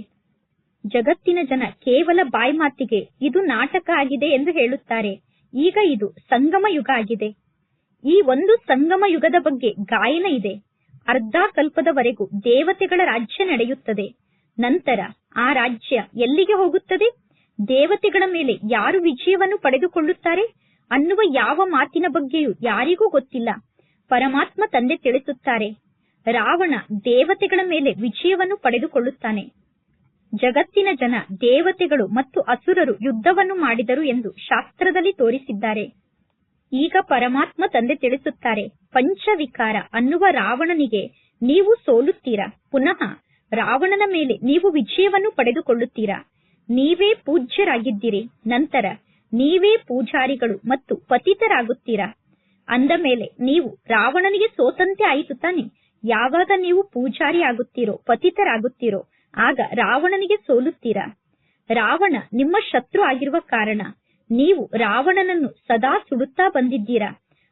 ಜಗತ್ತಿನ ಜನ ಕೇವಲ ಬಾಯಿ ಮಾತಿಗೆ ಇದು ನಾಟಕ ಆಗಿದೆ ಎಂದು ಹೇಳುತ್ತಾರೆ. ಈಗ ಇದು ಸಂಗಮ ಯುಗ ಆಗಿದೆ. ಈ ಒಂದು ಸಂಗಮ ಯುಗದ ಬಗ್ಗೆ ಗಾಯನ ಇದೆ. ಅರ್ಧ ಕಲ್ಪದವರೆಗೂ ದೇವತೆಗಳ ರಾಜ್ಯ ನಡೆಯುತ್ತದೆ. ನಂತರ ಆ ರಾಜ್ಯ ಎಲ್ಲಿಗೆ ಹೋಗುತ್ತದೆ? ದೇವತೆಗಳ ಮೇಲೆ ಯಾರು ವಿಜಯವನ್ನು ಪಡೆದುಕೊಳ್ಳುತ್ತಾರೆ? ಅನ್ನುವ ಯಾವ ಮಾತಿನ ಬಗ್ಗೆಯೂ ಯಾರಿಗೂ ಗೊತ್ತಿಲ್ಲ. ಪರಮಾತ್ಮ ತಂದೆ ತಿಳಿಸುತ್ತಾರೆ. ರಾವಣ ದೇವತೆಗಳ ಮೇಲೆ ವಿಜಯವನ್ನು ಪಡೆದುಕೊಳ್ಳುತ್ತಾನೆ. ಜಗತ್ತಿನ ಜನ ದೇವತೆಗಳು ಮತ್ತು ಅಸುರರು ಯುದ್ಧವನ್ನು ಮಾಡಿದರು ಎಂದು ಶಾಸ್ತ್ರದಲ್ಲಿ ತೋರಿಸಿದ್ದಾರೆ. ಈಗ ಪರಮಾತ್ಮ ತಂದೆ ತಿಳಿಸುತ್ತಾರೆ, ಪಂಚವಿಕಾರ ಅನ್ನುವ ರಾವಣನಿಗೆ ನೀವು ಸೋಲುತ್ತೀರಾ? ಪುನಃ ರಾವಣನ ಮೇಲೆ ನೀವು ವಿಜಯವನ್ನು ಪಡೆದುಕೊಳ್ಳುತ್ತೀರಾ? ನೀವೇ ಪೂಜ್ಯರಾಗಿದ್ದೀರಿ. ನಂತರ ನೀವೇ ಪೂಜಾರಿಗಳು ಮತ್ತು ಪತಿತರಾಗುತ್ತೀರಾ? ಅಂದ ಮೇಲೆ ನೀವು ರಾವಣನಿಗೆ ಸೋತಂತೆ ಆಯಿತು ತಾನೆ. ಯಾವಾಗ ನೀವು ಪೂಜಾರಿ ಆಗುತ್ತೀರೋ, ಪತಿತರಾಗುತ್ತೀರೋ, ಆಗ ರಾವಣನಿಗೆ ಸೋಲುತ್ತೀರಾ? ರಾವಣ ನಿಮ್ಮ ಶತ್ರು ಆಗಿರುವ ಕಾರಣ ನೀವು ರಾವಣನನ್ನು ಸದಾ ಸುಡುತ್ತಾ ಬಂದಿದ್ದೀರಾ?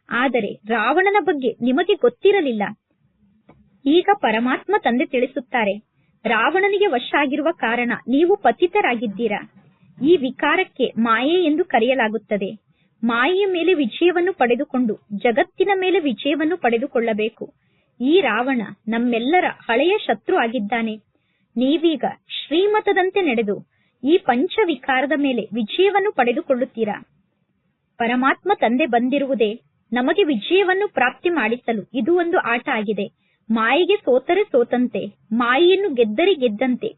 ಆದರೆ ರಾವಣನ ಬಗ್ಗೆ ನಿಮಗೆ ಗೊತ್ತಿರಲಿಲ್ಲ. ಈಗ ಪರಮಾತ್ಮ ತಂದೆ ತಿಳಿಸುತ್ತಾರೆ, ರಾವಣನಿಗೆ ವಶ ಆಗಿರುವ ಕಾರಣ ನೀವು ಪತಿತರಾಗಿದ್ದೀರಾ? ಈ ವಿಕಾರಕ್ಕೆ ಮಾಯೆ ಎಂದು ಕರೆಯಲಾಗುತ್ತದೆ. ಮಾಯೆಯ ಮೇಲೆ ವಿಜಯವನ್ನು ಪಡೆದುಕೊಂಡು ಜಗತ್ತಿನ ಮೇಲೆ ವಿಜಯವನ್ನು ಪಡೆದುಕೊಳ್ಳಬೇಕು. ಈ ರಾವಣ ನಮ್ಮೆಲ್ಲರ ಹಳೆಯ ಶತ್ರು ಆಗಿದ್ದಾನೆ. ನೀವೀಗ ಶ್ರೀಮತದಂತೆ ನಡೆದು ಈ ಪಂಚ ವಿಕಾರದ ಮೇಲೆ ವಿಜಯವನ್ನು ಪಡೆದುಕೊಳ್ಳುತ್ತೀರಾ? ಪರಮಾತ್ಮ ತಂದೆ ಬಂದಿರುವುದೇ ನಮಗೆ ವಿಜಯವನ್ನು ಪ್ರಾಪ್ತಿ ಮಾಡಿಸಲು ಇದು ಒಂದು ಆಟ ಆಗಿದೆ. ಮಾಯೆಗೆ ಸೋತರೆ ಸೋತಂತೆ, ಮಾಯೆಯನ್ನು ಗೆದ್ದರೆ ಗೆದ್ದಂತೆ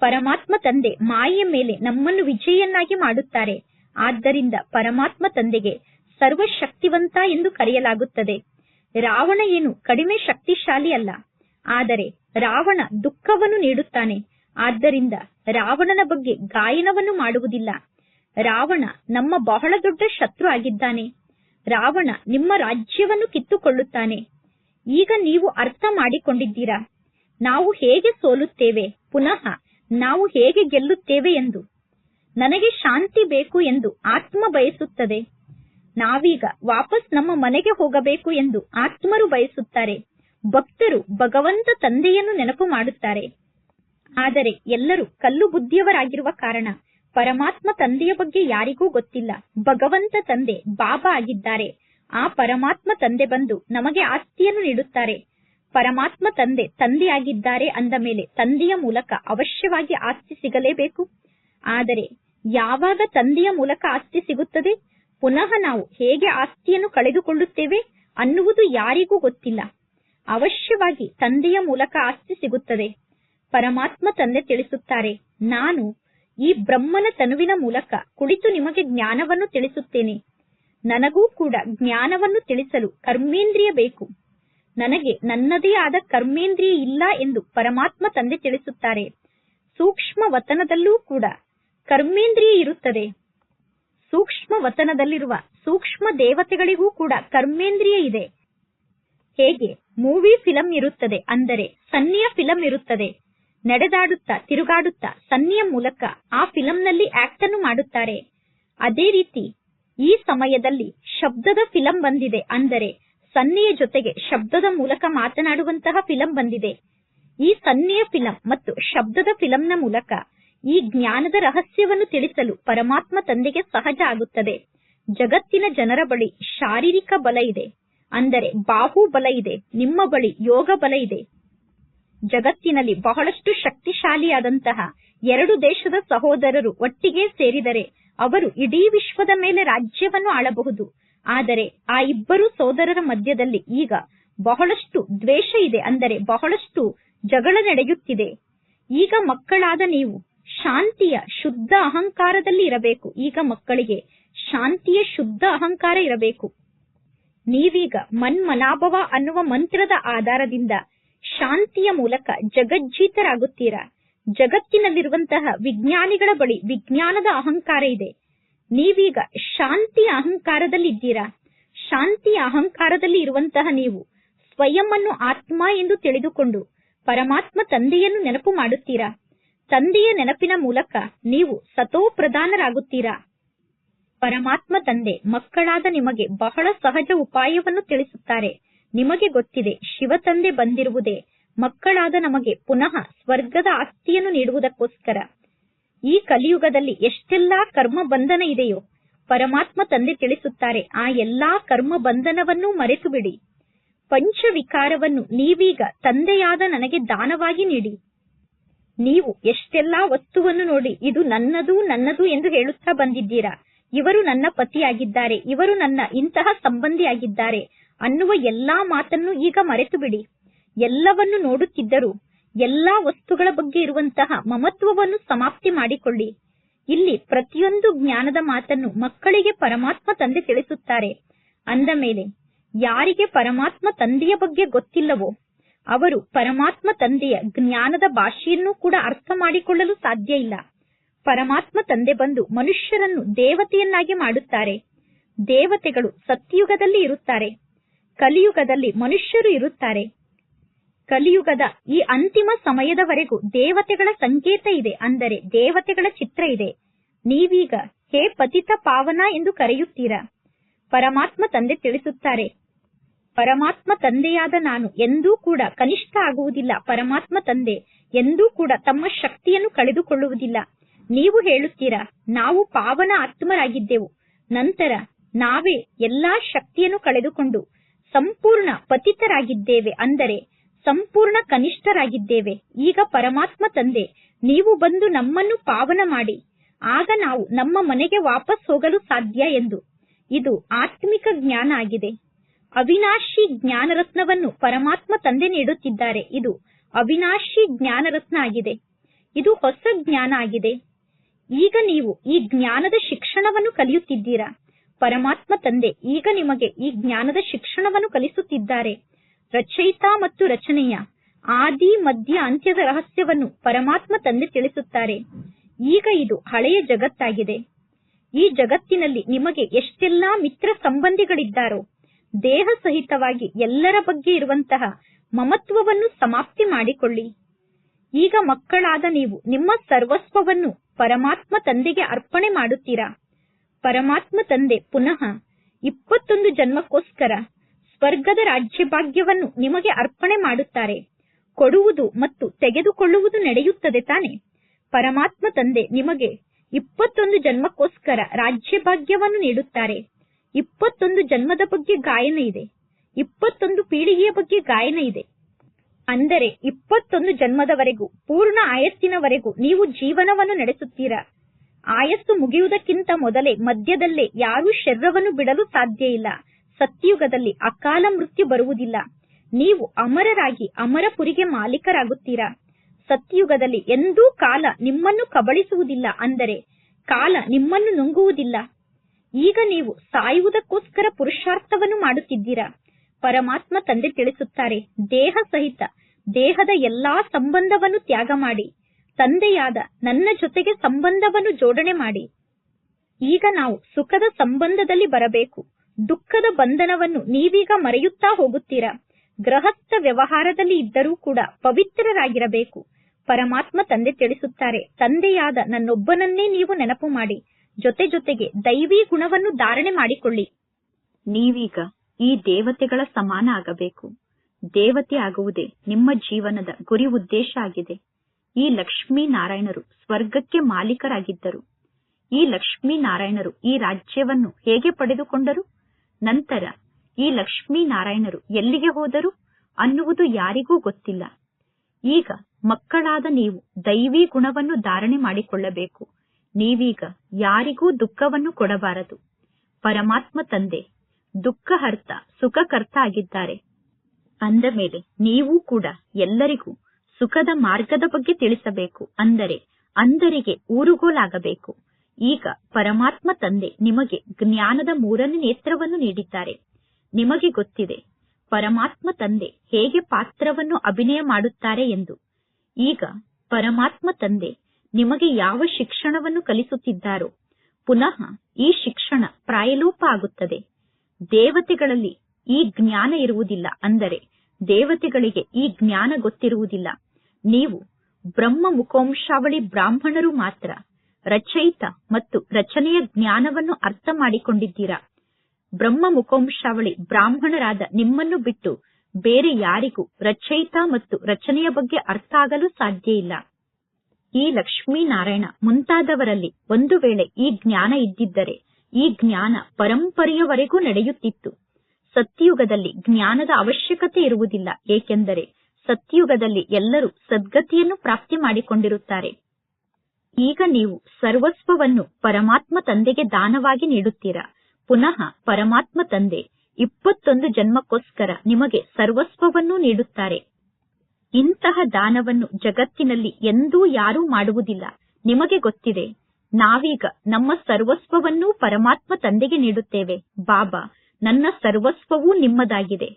ಪರಮಾತ್ಮ ತಂದೆ ಮಾಯೆಯ ಮೇಲೆ ನಮ್ಮನ್ನು ವಿಜಯನ್ನಾಗಿ ಮಾಡುತ್ತಾರೆ. ಆದ್ದರಿಂದ ಪರಮಾತ್ಮ ತಂದೆಗೆ ಸರ್ವಶಕ್ತಿವಂತ ಎಂದು ಕರೆಯಲಾಗುತ್ತದೆ. ರಾವಣ ಏನು ಕಡಿಮೆ ಶಕ್ತಿಶಾಲಿ ಅಲ್ಲ. ಆದರೆ ರಾವಣ ದುಃಖವನ್ನು ನೀಡುತ್ತಾನೆ. ಆದ್ದರಿಂದ ರಾವಣನ ಬಗ್ಗೆ ಗಾಯನವನ್ನು ಮಾಡುವುದಿಲ್ಲ. ರಾವಣ ನಮ್ಮ ಬಹಳ ದೊಡ್ಡ ಶತ್ರು ಆಗಿದ್ದಾನೆ. ರಾವಣ ನಿಮ್ಮ ರಾಜ್ಯವನ್ನು ಕಿತ್ತುಕೊಳ್ಳುತ್ತಾನೆ. ಈಗ ನೀವು ಅರ್ಥ ಮಾಡಿಕೊಂಡಿದ್ದೀರಾ? ನಾವು ಹೇಗೆ ಸೋಲುತ್ತೇವೆ? ಪುನಃ ನಾವು ಹೇಗೆ ಗೆಲ್ಲುತ್ತೇವೆ ಎಂದು? ನನಗೆ ಶಾಂತಿ ಬೇಕು ಎಂದು ಆತ್ಮ ಬಯಸುತ್ತದೆ. ನಾವೀಗ ವಾಪಸ್ ನಮ್ಮ ಮನೆಗೆ ಹೋಗಬೇಕು ಎಂದು ಆತ್ಮರು ಬಯಸುತ್ತಾರೆ. ಭಕ್ತರು ಭಗವಂತ ತಂದೆಯನ್ನು ನೆನಪು ಮಾಡುತ್ತಾರೆ. ಆದರೆ ಎಲ್ಲರೂ ಕಲ್ಲು ಬುದ್ಧಿಯವರಾಗಿರುವ ಕಾರಣ ಪರಮಾತ್ಮ ತಂದೆಯ ಬಗ್ಗೆ ಯಾರಿಗೂ ಗೊತ್ತಿಲ್ಲ. ಭಗವಂತ ತಂದೆ ಬಾಬಾ ಆಗಿದ್ದಾರೆ. ಆ ಪರಮಾತ್ಮ ತಂದೆ ಬಂದು ನಮಗೆ ಆಸ್ತಿಯನ್ನು ನೀಡುತ್ತಾರೆ. ಪರಮಾತ್ಮ ತಂದೆ, ತಂದೆಯಾಗಿದ್ದಾರೆ ಅಂದ ಮೇಲೆ ತಂದೆಯ ಮೂಲಕ ಅವಶ್ಯವಾಗಿ ಆಸ್ತಿ ಸಿಗಲೇಬೇಕು. ಆದರೆ ಯಾವಾಗ ತಂದೆಯ ಮೂಲಕ ಆಸ್ತಿ ಸಿಗುತ್ತದೆ? ಪುನಃ ನಾವು ಹೇಗೆ ಆಸ್ತಿಯನ್ನು ಕಳೆದುಕೊಳ್ಳುತ್ತೇವೆ ಅನ್ನುವುದು ಯಾರಿಗೂ ಗೊತ್ತಿಲ್ಲ. ಅವಶ್ಯವಾಗಿ ತಂದೆಯ ಮೂಲಕ ಆಸ್ತಿ ಸಿಗುತ್ತದೆ. ಪರಮಾತ್ಮ ತಂದೆ ತಿಳಿಸುತ್ತಾರೆ, ನಾನು ಈ ಬ್ರಹ್ಮನ ತನುವಿನ ಮೂಲಕ ಕುಳಿತು ನಿಮಗೆ ಜ್ಞಾನವನ್ನು ತಿಳಿಸುತ್ತೇನೆ. ನನಗೂ ಕೂಡ ಜ್ಞಾನವನ್ನು ತಿಳಿಸಲು ಕರ್ಮೇಂದ್ರಿಯ ಬೇಕು. ನನಗೆ ನನ್ನದೇ ಆದ ಕರ್ಮೇಂದ್ರಿಯ ಇಲ್ಲ ಎಂದು ಪರಮಾತ್ಮ ತಂದೆ ತಿಳಿಸುತ್ತಾರೆ. ಸೂಕ್ಷ್ಮ ವತನದಲ್ಲೂ ಕೂಡ ಕರ್ಮೇಂದ್ರಿಯ ಇರುತ್ತದೆ. ಸೂಕ್ಷ್ಮ ವತನದಲ್ಲಿರುವ ಸೂಕ್ಷ್ಮ ದೇವತೆಗಳಿಗೂ ಕೂಡ ಕರ್ಮೇಂದ್ರಿಯ ಇದೆ. ಹೇಗೆ? ಮೂವಿ ಫಿಲಂ ಇರುತ್ತದೆ. ಅಂದರೆ ಸನ್ನಿಯ ಫಿಲಂ ಇರುತ್ತದೆ. ನಡೆದಾಡುತ್ತಾ, ತಿರುಗಾಡುತ್ತಾ, ಸನ್ನಿಯ ಮೂಲಕ ಆ ಫಿಲಂನಲ್ಲಿ ಆಕ್ಟ್ ಅನ್ನು ಮಾಡುತ್ತಾರೆ. ಅದೇ ರೀತಿ ಈ ಸಮಯದಲ್ಲಿ ಶಬ್ದದ ಫಿಲಂ ಬಂದಿದೆ. ಅಂದರೆ ಸನ್ನಿಯ ಜೊತೆಗೆ ಶಬ್ದದ ಮೂಲಕ ಮಾತನಾಡುವಂತಹ ಫಿಲಂ ಬಂದಿದೆ. ಈ ಸನ್ನೆಯ ಫಿಲಂ ಮತ್ತು ಶಬ್ದದ ಫಿಲಂನ ಮೂಲಕ ಈ ಜ್ಞಾನದ ರಹಸ್ಯವನ್ನು ತಿಳಿಸಲು ಪರಮಾತ್ಮ ತಂದೆಗೆ ಸಹಜ ಆಗುತ್ತದೆ. ಜಗತ್ತಿನ ಜನರ ಬಳಿ ಶಾರೀರಿಕ ಬಲ ಇದೆ. ಅಂದರೆ ಬಾಹುಬಲ ಇದೆ. ನಿಮ್ಮ ಬಳಿ ಯೋಗ ಬಲ ಇದೆ. ಜಗತ್ತಿನಲ್ಲಿ ಬಹಳಷ್ಟು ಶಕ್ತಿಶಾಲಿಯಾದಂತಹ ಎರಡು ದೇಶದ ಸಹೋದರರು ಒಟ್ಟಿಗೆ ಸೇರಿದರೆ ಅವರು ಇಡೀ ವಿಶ್ವದ ಮೇಲೆ ರಾಜ್ಯವನ್ನು ಆಳಬಹುದು. ಆದರೆ ಆ ಇಬ್ಬರು ಸೋದರರ ಮಧ್ಯದಲ್ಲಿ ಈಗ ಬಹಳಷ್ಟು ದ್ವೇಷ ಇದೆ ಅಂದರೆ ಬಹಳಷ್ಟು ಜಗಳ ನಡೆಯುತ್ತಿದೆ. ಈಗ ಮಕ್ಕಳಾದ ನೀವು ಶಾಂತಿಯ ಶುದ್ಧ ಅಹಂಕಾರದಲ್ಲಿ ಇರಬೇಕು. ಈಗ ಮಕ್ಕಳಿಗೆ ಶಾಂತಿಯ ಶುದ್ಧ ಅಹಂಕಾರ ಇರಬೇಕು. ನೀವೀಗ ಮನ್ಮನಾಭವ ಅನ್ನುವ ಮಂತ್ರದ ಆಧಾರದಿಂದ ಶಾಂತಿಯ ಮೂಲಕ ಜಗಜ್ಜೀತರಾಗುತ್ತೀರಾ? ಜಗತ್ತಿನಲ್ಲಿರುವಂತಹ ವಿಜ್ಞಾನಿಗಳ ಬಳಿ ವಿಜ್ಞಾನದ ಅಹಂಕಾರ ಇದೆ. ನೀವೀಗ ಅಹಂಕಾರದಲ್ಲಿ ಇದ್ದೀರಾ ಶಾಂತಿಯ ಅಹಂಕಾರದಲ್ಲಿ ಇರುವಂತಹ ನೀವು ಸ್ವಯಂ ಅನ್ನು ಆತ್ಮ ಎಂದು ತಿಳಿದುಕೊಂಡು ಪರಮಾತ್ಮ ತಂದೆಯನ್ನು ನೆನಪು ಮಾಡುತ್ತೀರಾ? ತಂದೆಯ ನೆನಪಿನ ಮೂಲಕ ನೀವು ಸತೋ ಪ್ರಧಾನರಾಗುತ್ತೀರಾ ಪರಮಾತ್ಮ ತಂದೆ ಮಕ್ಕಳಾದ ನಿಮಗೆ ಬಹಳ ಸಹಜ ಉಪಾಯವನ್ನು ತಿಳಿಸುತ್ತಾರೆ. ನಿಮಗೆ ಗೊತ್ತಿದೆ ಶಿವ ತಂದೆ ಬಂದಿರುವುದೇ ಮಕ್ಕಳಾದ ನಮಗೆ ಪುನಃ ಸ್ವರ್ಗದ ಆಸ್ತಿಯನ್ನು ನೀಡುವುದಕ್ಕೋಸ್ಕರ. ಈ ಕಲಿಯುಗದಲ್ಲಿ ಎಷ್ಟೆಲ್ಲಾ ಕರ್ಮ ಬಂಧನ ಇದೆಯೋ ಪರಮಾತ್ಮ ತಂದೆ ತಿಳಿಸುತ್ತಾರೆ, ಆ ಎಲ್ಲಾ ಕರ್ಮ ಬಂಧನವನ್ನು ಮರೆತು ಬಿಡಿ ಪಂಚವಿಕಾರವನ್ನು ನೀವೀಗ ತಂದೆಯಾದ ನನಗೆ ದಾನವಾಗಿ ನೀಡಿ. ನೀವು ಎಷ್ಟೆಲ್ಲಾ ವಸ್ತುವನ್ನು ನೋಡಿ ಇದು ನನ್ನದು ನನ್ನದು ಎಂದು ಹೇಳುತ್ತಾ ಬಂದಿದ್ದೀರಾ? ಇವರು ನನ್ನ ಪತಿಯಾಗಿದ್ದಾರೆ, ಇವರು ನನ್ನ ಇಂತಹ ಸಂಬಂಧಿಯಾಗಿದ್ದಾರೆ ಅನ್ನುವ ಎಲ್ಲಾ ಮಾತನ್ನು ಈಗ ಮರೆತು ಬಿಡಿ ಎಲ್ಲವನ್ನು ನೋಡುತ್ತಿದ್ದರೂ ಎಲ್ಲಾ ವಸ್ತುಗಳ ಬಗ್ಗೆ ಇರುವಂತಹ ಮಮತ್ವವನ್ನು ಸಮಾಪ್ತಿ ಮಾಡಿಕೊಳ್ಳಿ. ಇಲ್ಲಿ ಪ್ರತಿಯೊಂದು ಜ್ಞಾನದ ಮಾತನ್ನು ಮಕ್ಕಳಿಗೆ ಪರಮಾತ್ಮ ತಂದೆ ತಿಳಿಸುತ್ತಾರೆ. ಅಂದ ಮೇಲೆ, ಯಾರಿಗೆ ಪರಮಾತ್ಮ ತಂದೆಯ ಬಗ್ಗೆ ಗೊತ್ತಿಲ್ಲವೋ, ಅವರು ಪರಮಾತ್ಮ ತಂದೆಯ ಜ್ಞಾನದ ಭಾಷೆಯನ್ನು ಕೂಡ ಅರ್ಥ ಮಾಡಿಕೊಳ್ಳಲು ಸಾಧ್ಯ ಇಲ್ಲ. ಪರಮಾತ್ಮ ತಂದೆ ಬಂದು ಮನುಷ್ಯರನ್ನು ದೇವತೆಯನ್ನಾಗಿ ಮಾಡುತ್ತಾರೆ. ದೇವತೆಗಳು ಸತ್ಯಯುಗದಲ್ಲಿ ಇರುತ್ತಾರೆ. ಕಲಿಯುಗದಲ್ಲಿ ಮನುಷ್ಯರು ಇರುತ್ತಾರೆ. ಕಲಿಯುಗದ ಈ ಅಂತಿಮ ಸಮಯದವರೆಗೂ ದೇವತೆಗಳ ಸಂಕೇತ ಇದೆ. ಅಂದರೆ ದೇವತೆಗಳ ಚಿತ್ರ ಇದೆ. ನೀವೀಗ ಹೇ ಪತಿತ ಪಾವನ ಎಂದು ಕರೆಯುತ್ತೀರಾ? ಪರಮಾತ್ಮ ತಂದೆ ತಿಳಿಸುತ್ತಾರೆ. ಪರಮಾತ್ಮ ತಂದೆಯಾದ ನಾನು ಎಂದೂ ಕೂಡ ಕನಿಷ್ಠ ಆಗುವುದಿಲ್ಲ. ಪರಮಾತ್ಮ ತಂದೆ ಎಂದೂ ಕೂಡ ತಮ್ಮ ಶಕ್ತಿಯನ್ನು ಕಳೆದುಕೊಳ್ಳುವುದಿಲ್ಲ. ನೀವು ಹೇಳುತ್ತೀರಾ, ನಾವು ಪಾವನ ಆತ್ಮರಾಗಿದ್ದೆವು. ನಂತರ ನಾವೇ ಎಲ್ಲಾ ಶಕ್ತಿಯನ್ನು ಕಳೆದುಕೊಂಡು ಸಂಪೂರ್ಣ ಪತಿತರಾಗಿದ್ದೇವೆ. ಅಂದರೆ ಸಂಪೂರ್ಣ ಕನಿಷ್ಠರಾಗಿದ್ದೇವೆ. ಈಗ ಪರಮಾತ್ಮ ತಂದೆ, ನೀವು ಬಂದು ನಮ್ಮನ್ನು ಪಾವನ ಮಾಡಿ. ಆಗ ನಾವು ನಮ್ಮ ಮನೆಗೆ ವಾಪಸ್ ಹೋಗಲು ಸಾಧ್ಯ ಎಂದು. ಇದು ಆತ್ಮಿಕ ಜ್ಞಾನ ಆಗಿದೆ. ಅವಿನಾಶಿ ಜ್ಞಾನರತ್ನವನ್ನು ಪರಮಾತ್ಮ ತಂದೆ ನೀಡುತ್ತಿದ್ದಾರೆ. ಇದು ಅವಿನಾಶಿ ಜ್ಞಾನರತ್ನ ಆಗಿದೆ. ಇದು ಹೊಸ ಜ್ಞಾನ ಆಗಿದೆ. ಈಗ ನೀವು ಈ ಜ್ಞಾನದ ಶಿಕ್ಷಣವನ್ನು ಕಲಿಯುತ್ತಿದ್ದೀರಾ? ಪರಮಾತ್ಮ ತಂದೆ, ಈಗ ನಿಮಗೆ ಈ ಜ್ಞಾನದ ಶಿಕ್ಷಣವನ್ನು ಕಲಿಸುತ್ತಿದ್ದಾರೆ. ರಚಯಿತ ಮತ್ತು ರಚನೆಯ ಆದಿ, ಮಧ್ಯ, ಅಂತ್ಯದ ರಹಸ್ಯವನ್ನು ಪರಮಾತ್ಮ ತಂದೆ ತಿಳಿಸುತ್ತಾರೆ. ಈಗ ಇದು ಹಳೆಯ ಜಗತ್ತಾಗಿದೆ. ಈ ಜಗತ್ತಿನಲ್ಲಿ ನಿಮಗೆ ಎಷ್ಟೆಲ್ಲಾ ಮಿತ್ರ ಸಂಬಂಧಿಗಳಿದ್ದಾರೋ, ದೇಹ ಸಹಿತವಾಗಿ ಎಲ್ಲರ ಬಗ್ಗೆ ಇರುವಂತಹ ಮಮತ್ವವನ್ನು ಸಮಾಪ್ತಿ ಮಾಡಿಕೊಳ್ಳಿ. ಈಗ ಮಕ್ಕಳಾದ ನೀವು ನಿಮ್ಮ ಸರ್ವಸ್ವವನ್ನು ಪರಮಾತ್ಮ ತಂದೆಗೆ ಅರ್ಪಣೆ ಮಾಡುತ್ತೀರಾ? ಪರಮಾತ್ಮ ತಂದೆ ಪುನಃ ಇಪ್ಪತ್ತೊಂದು ಜನ್ಮಕ್ಕೋಸ್ಕರ ಸ್ವರ್ಗದ ರಾಜ್ಯಭಾಗ್ಯವನ್ನು ನಿಮಗೆ ಅರ್ಪಣೆ ಮಾಡುತ್ತಾರೆ. ಕೊಡುವುದು ಮತ್ತು ತೆಗೆದುಕೊಳ್ಳುವುದು ನಡೆಯುತ್ತದೆ ತಾನೆ. ಪರಮಾತ್ಮ ತಂದೆ ನಿಮಗೆ ಇಪ್ಪತ್ತೊಂದು ಜನ್ಮಕ್ಕೋಸ್ಕರ ರಾಜ್ಯಭಾಗ್ಯವನ್ನು ನೀಡುತ್ತಾರೆ. ಇಪ್ಪತ್ತೊಂದು ಜನ್ಮದ ಬಗ್ಗೆ ಗಾಯನ ಇದೆ. ಇಪ್ಪತ್ತೊಂದು ಪೀಳಿಗೆಯ ಬಗ್ಗೆ ಗಾಯನ ಇದೆ. ಅಂದರೆ ಇಪ್ಪತ್ತೊಂದು ಜನ್ಮದವರೆಗೂ, ಪೂರ್ಣ ಆಯಸ್ಸಿನವರೆಗೂ ನೀವು ಜೀವನವನ್ನು ನಡೆಸುತ್ತೀರಾ? ಆಯಸ್ಸು ಮುಗಿಯುವುದಕ್ಕಿಂತ ಮೊದಲೇ ಮಧ್ಯದಲ್ಲೇ ಯಾರೂ ಶರೀರವನ್ನು ಬಿಡಲು ಸಾಧ್ಯ ಇಲ್ಲ ಸತ್ಯುಗದಲ್ಲಿ ಅಕಾಲ ಮೃತ್ಯು ಬರುವುದಿಲ್ಲ. ನೀವು ಅಮರರಾಗಿ ಅಮರಪುರಿಗೆ ಮಾಲೀಕರಾಗುತ್ತೀರಾ. ಸತ್ಯುಗದಲ್ಲಿ ಎಂದೂ ಕಾಲ ನಿಮ್ಮನ್ನು ಕಬಳಿಸುವುದಿಲ್ಲ ಅಂದರೆ ಕಾಲ ನಿಮ್ಮನ್ನು ನುಂಗುವುದಿಲ್ಲ. ಈಗ ನೀವು ಸಾಯುವುದಕ್ಕೋಸ್ಕರ ಪುರುಷಾರ್ಥವನ್ನು ಮಾಡುತ್ತಿದ್ದೀರಾ. ಪರಮಾತ್ಮ ತಂದೆ ತಿಳಿಸುತ್ತಾರೆ, ದೇಹ ಸಹಿತ ದೇಹದ ಎಲ್ಲಾ ಸಂಬಂಧವನ್ನು ತ್ಯಾಗ ಮಾಡಿ, ತಂದೆಯಾದ ನನ್ನ ಜೊತೆಗೆ ಸಂಬಂಧವನ್ನು ಜೋಡಣೆ ಮಾಡಿ. ಈಗ ನಾವು ಸುಖದ ಸಂಬಂಧದಲ್ಲಿ ಬರಬೇಕು. ದುಃಖದ ಬಂಧನವನ್ನು ನೀವೀಗ ಮರೆಯುತ್ತಾ ಹೋಗುತ್ತೀರಾ? ಗೃಹಸ್ಥ ವ್ಯವಹಾರದಲ್ಲಿ ಇದ್ದರೂ ಕೂಡ ಪವಿತ್ರರಾಗಿರಬೇಕು. ಪರಮಾತ್ಮ ತಂದೆ ತಿಳಿಸುತ್ತಾರೆ, ತಂದೆಯಾದ ನನ್ನೊಬ್ಬನನ್ನೇ ನೀವು ನೆನಪು ಮಾಡಿ. ಜೊತೆ ಜೊತೆಗೆ ದೈವೀ ಗುಣವನ್ನು ಧಾರಣೆ ಮಾಡಿಕೊಳ್ಳಿ. ನೀವೀಗ ಈ ದೇವತೆಗಳ ಸಮಾನ ಆಗಬೇಕು. ದೇವತೆ ಆಗುವುದೇ ನಿಮ್ಮ ಜೀವನದ ಗುರಿ ಉದ್ದೇಶ ಆಗಿದೆ. ಈ ಲಕ್ಷ್ಮೀ ನಾರಾಯಣರು ಸ್ವರ್ಗಕ್ಕೆ ಮಾಲೀಕರಾಗಿದ್ದರು. ಈ ಲಕ್ಷ್ಮೀ ನಾರಾಯಣರು ಈ ರಾಜ್ಯವನ್ನು ಹೇಗೆ ಪಡೆದುಕೊಂಡರು? ನಂತರ ಈ ಲಕ್ಷ್ಮೀ ನಾರಾಯಣರು ಎಲ್ಲಿಗೆ ಹೋದರು ಅನ್ನುವುದು ಯಾರಿಗೂ ಗೊತ್ತಿಲ್ಲ. ಈಗ ಮಕ್ಕಳಾದ ನೀವು ದೈವಿ ಗುಣವನ್ನು ಧಾರಣೆ ಮಾಡಿಕೊಳ್ಳಬೇಕು. ನೀವೀಗ ಯಾರಿಗೂ ದುಃಖವನ್ನು ಕೊಡಬಾರದು. ಪರಮಾತ್ಮ ತಂದೆ, ದುಃಖ ದುಃಖಹರ್ತ ಸುಖಕರ್ತ ಆಗಿದ್ದಾರೆ. ಅಂದ ಮೇಲೆ ನೀವು ಕೂಡ ಎಲ್ಲರಿಗೂ ಸುಖದ ಮಾರ್ಗದ ಬಗ್ಗೆ ತಿಳಿಸಬೇಕು. ಅಂದರೆ, ಅಂಧರಿಗೆ ಊರುಗೋಲಾಗಬೇಕು. ಈಗ ಪರಮಾತ್ಮ ತಂದೆ ನಿಮಗೆ ಜ್ಞಾನದ ಮೂರನೇ ನೇತ್ರವನ್ನು ನೀಡಿದ್ದಾರೆ. ನಿಮಗೆ ಗೊತ್ತಿದೆ, ಪರಮಾತ್ಮ ತಂದೆ ಹೇಗೆ ಪಾತ್ರವನ್ನು ಅಭಿನಯ ಮಾಡುತ್ತಾರೆ ಎಂದು. ಈಗ ಪರಮಾತ್ಮ ತಂದೆ ನಿಮಗೆ ಯಾವ ಶಿಕ್ಷಣವನ್ನು ಕಲಿಸುತ್ತಿದ್ದಾರೋ, ಪುನಃ ಈ ಶಿಕ್ಷಣ ಪ್ರಾಯಲೋಪ ಆಗುತ್ತದೆ. ದೇವತೆಗಳಲ್ಲಿ ಈ ಜ್ಞಾನ ಇರುವುದಿಲ್ಲ ಅಂದರೆ ದೇವತೆಗಳಿಗೆ ಈ ಜ್ಞಾನ ಗೊತ್ತಿರುವುದಿಲ್ಲ. ನೀವು ಬ್ರಹ್ಮ ಮುಖಾಂಶಾವಳಿ ಬ್ರಾಹ್ಮಣರು ಮಾತ್ರ. ರಚಯಿತ ಮತ್ತು ರಚನೆಯ ಜ್ಞಾನವನ್ನು ಅರ್ಥ ಮಾಡಿಕೊಂಡಿದ್ದೀರಾ. ಬ್ರಹ್ಮ ಮುಖೋಂಶಾವಳಿ ಬ್ರಾಹ್ಮಣರಾದ ನಿಮ್ಮನ್ನು ಬಿಟ್ಟು ಬೇರೆ ಯಾರಿಗೂ ರಚಯಿತ ಮತ್ತು ರಚನೆಯ ಬಗ್ಗೆ ಅರ್ಥ ಆಗಲು ಸಾಧ್ಯ ಇಲ್ಲ. ಈ ಲಕ್ಷ್ಮೀನಾರಾಯಣ ಮುಂತಾದವರಲ್ಲಿ ಒಂದು ವೇಳೆ ಈ ಜ್ಞಾನ ಇದ್ದಿದ್ದರೆ ಈ ಜ್ಞಾನ ಪರಂಪರೆಯವರೆಗೂ ನಡೆಯುತ್ತಿತ್ತು. ಸತ್ಯಯುಗದಲ್ಲಿ ಜ್ಞಾನದ ಅವಶ್ಯಕತೆ ಇರುವುದಿಲ್ಲ, ಏಕೆಂದರೆ ಸತ್ಯುಗದಲ್ಲಿ ಎಲ್ಲರೂ ಸದ್ಗತಿಯನ್ನು ಪ್ರಾಪ್ತಿ ಮಾಡಿಕೊಂಡಿರುತ್ತಾರೆ. ಈಗ ನೀವು ಸರ್ವಸ್ವವನ್ನು ಪರಮಾತ್ಮ ತಂದೆಗೆ ದಾನವಾಗಿ ನೀಡುತ್ತೀರಾ? ಪುನಃ ಪರಮಾತ್ಮ ತಂದೆ ಇಪ್ಪತ್ತೊಂದು ಜನ್ಮಕ್ಕೋಸ್ಕರ ನಿಮಗೆ ಸರ್ವಸ್ವವನ್ನೂ ನೀಡುತ್ತಾರೆ. ಇಂತಹ ದಾನವನ್ನು ಜಗತ್ತಿನಲ್ಲಿ ಎಂದೂ ಯಾರೂ ಮಾಡುವುದಿಲ್ಲ. ನಿಮಗೆ ಗೊತ್ತಿದೆ, ನಾವೀಗ ನಮ್ಮ ಸರ್ವಸ್ವವನ್ನೂ ಪರಮಾತ್ಮ ತಂದೆಗೆ ನೀಡುತ್ತೇವೆ. ಬಾಬಾ, ನನ್ನ ಸರ್ವಸ್ವವೂ ನಿಮ್ಮದಾಗಿದೆ.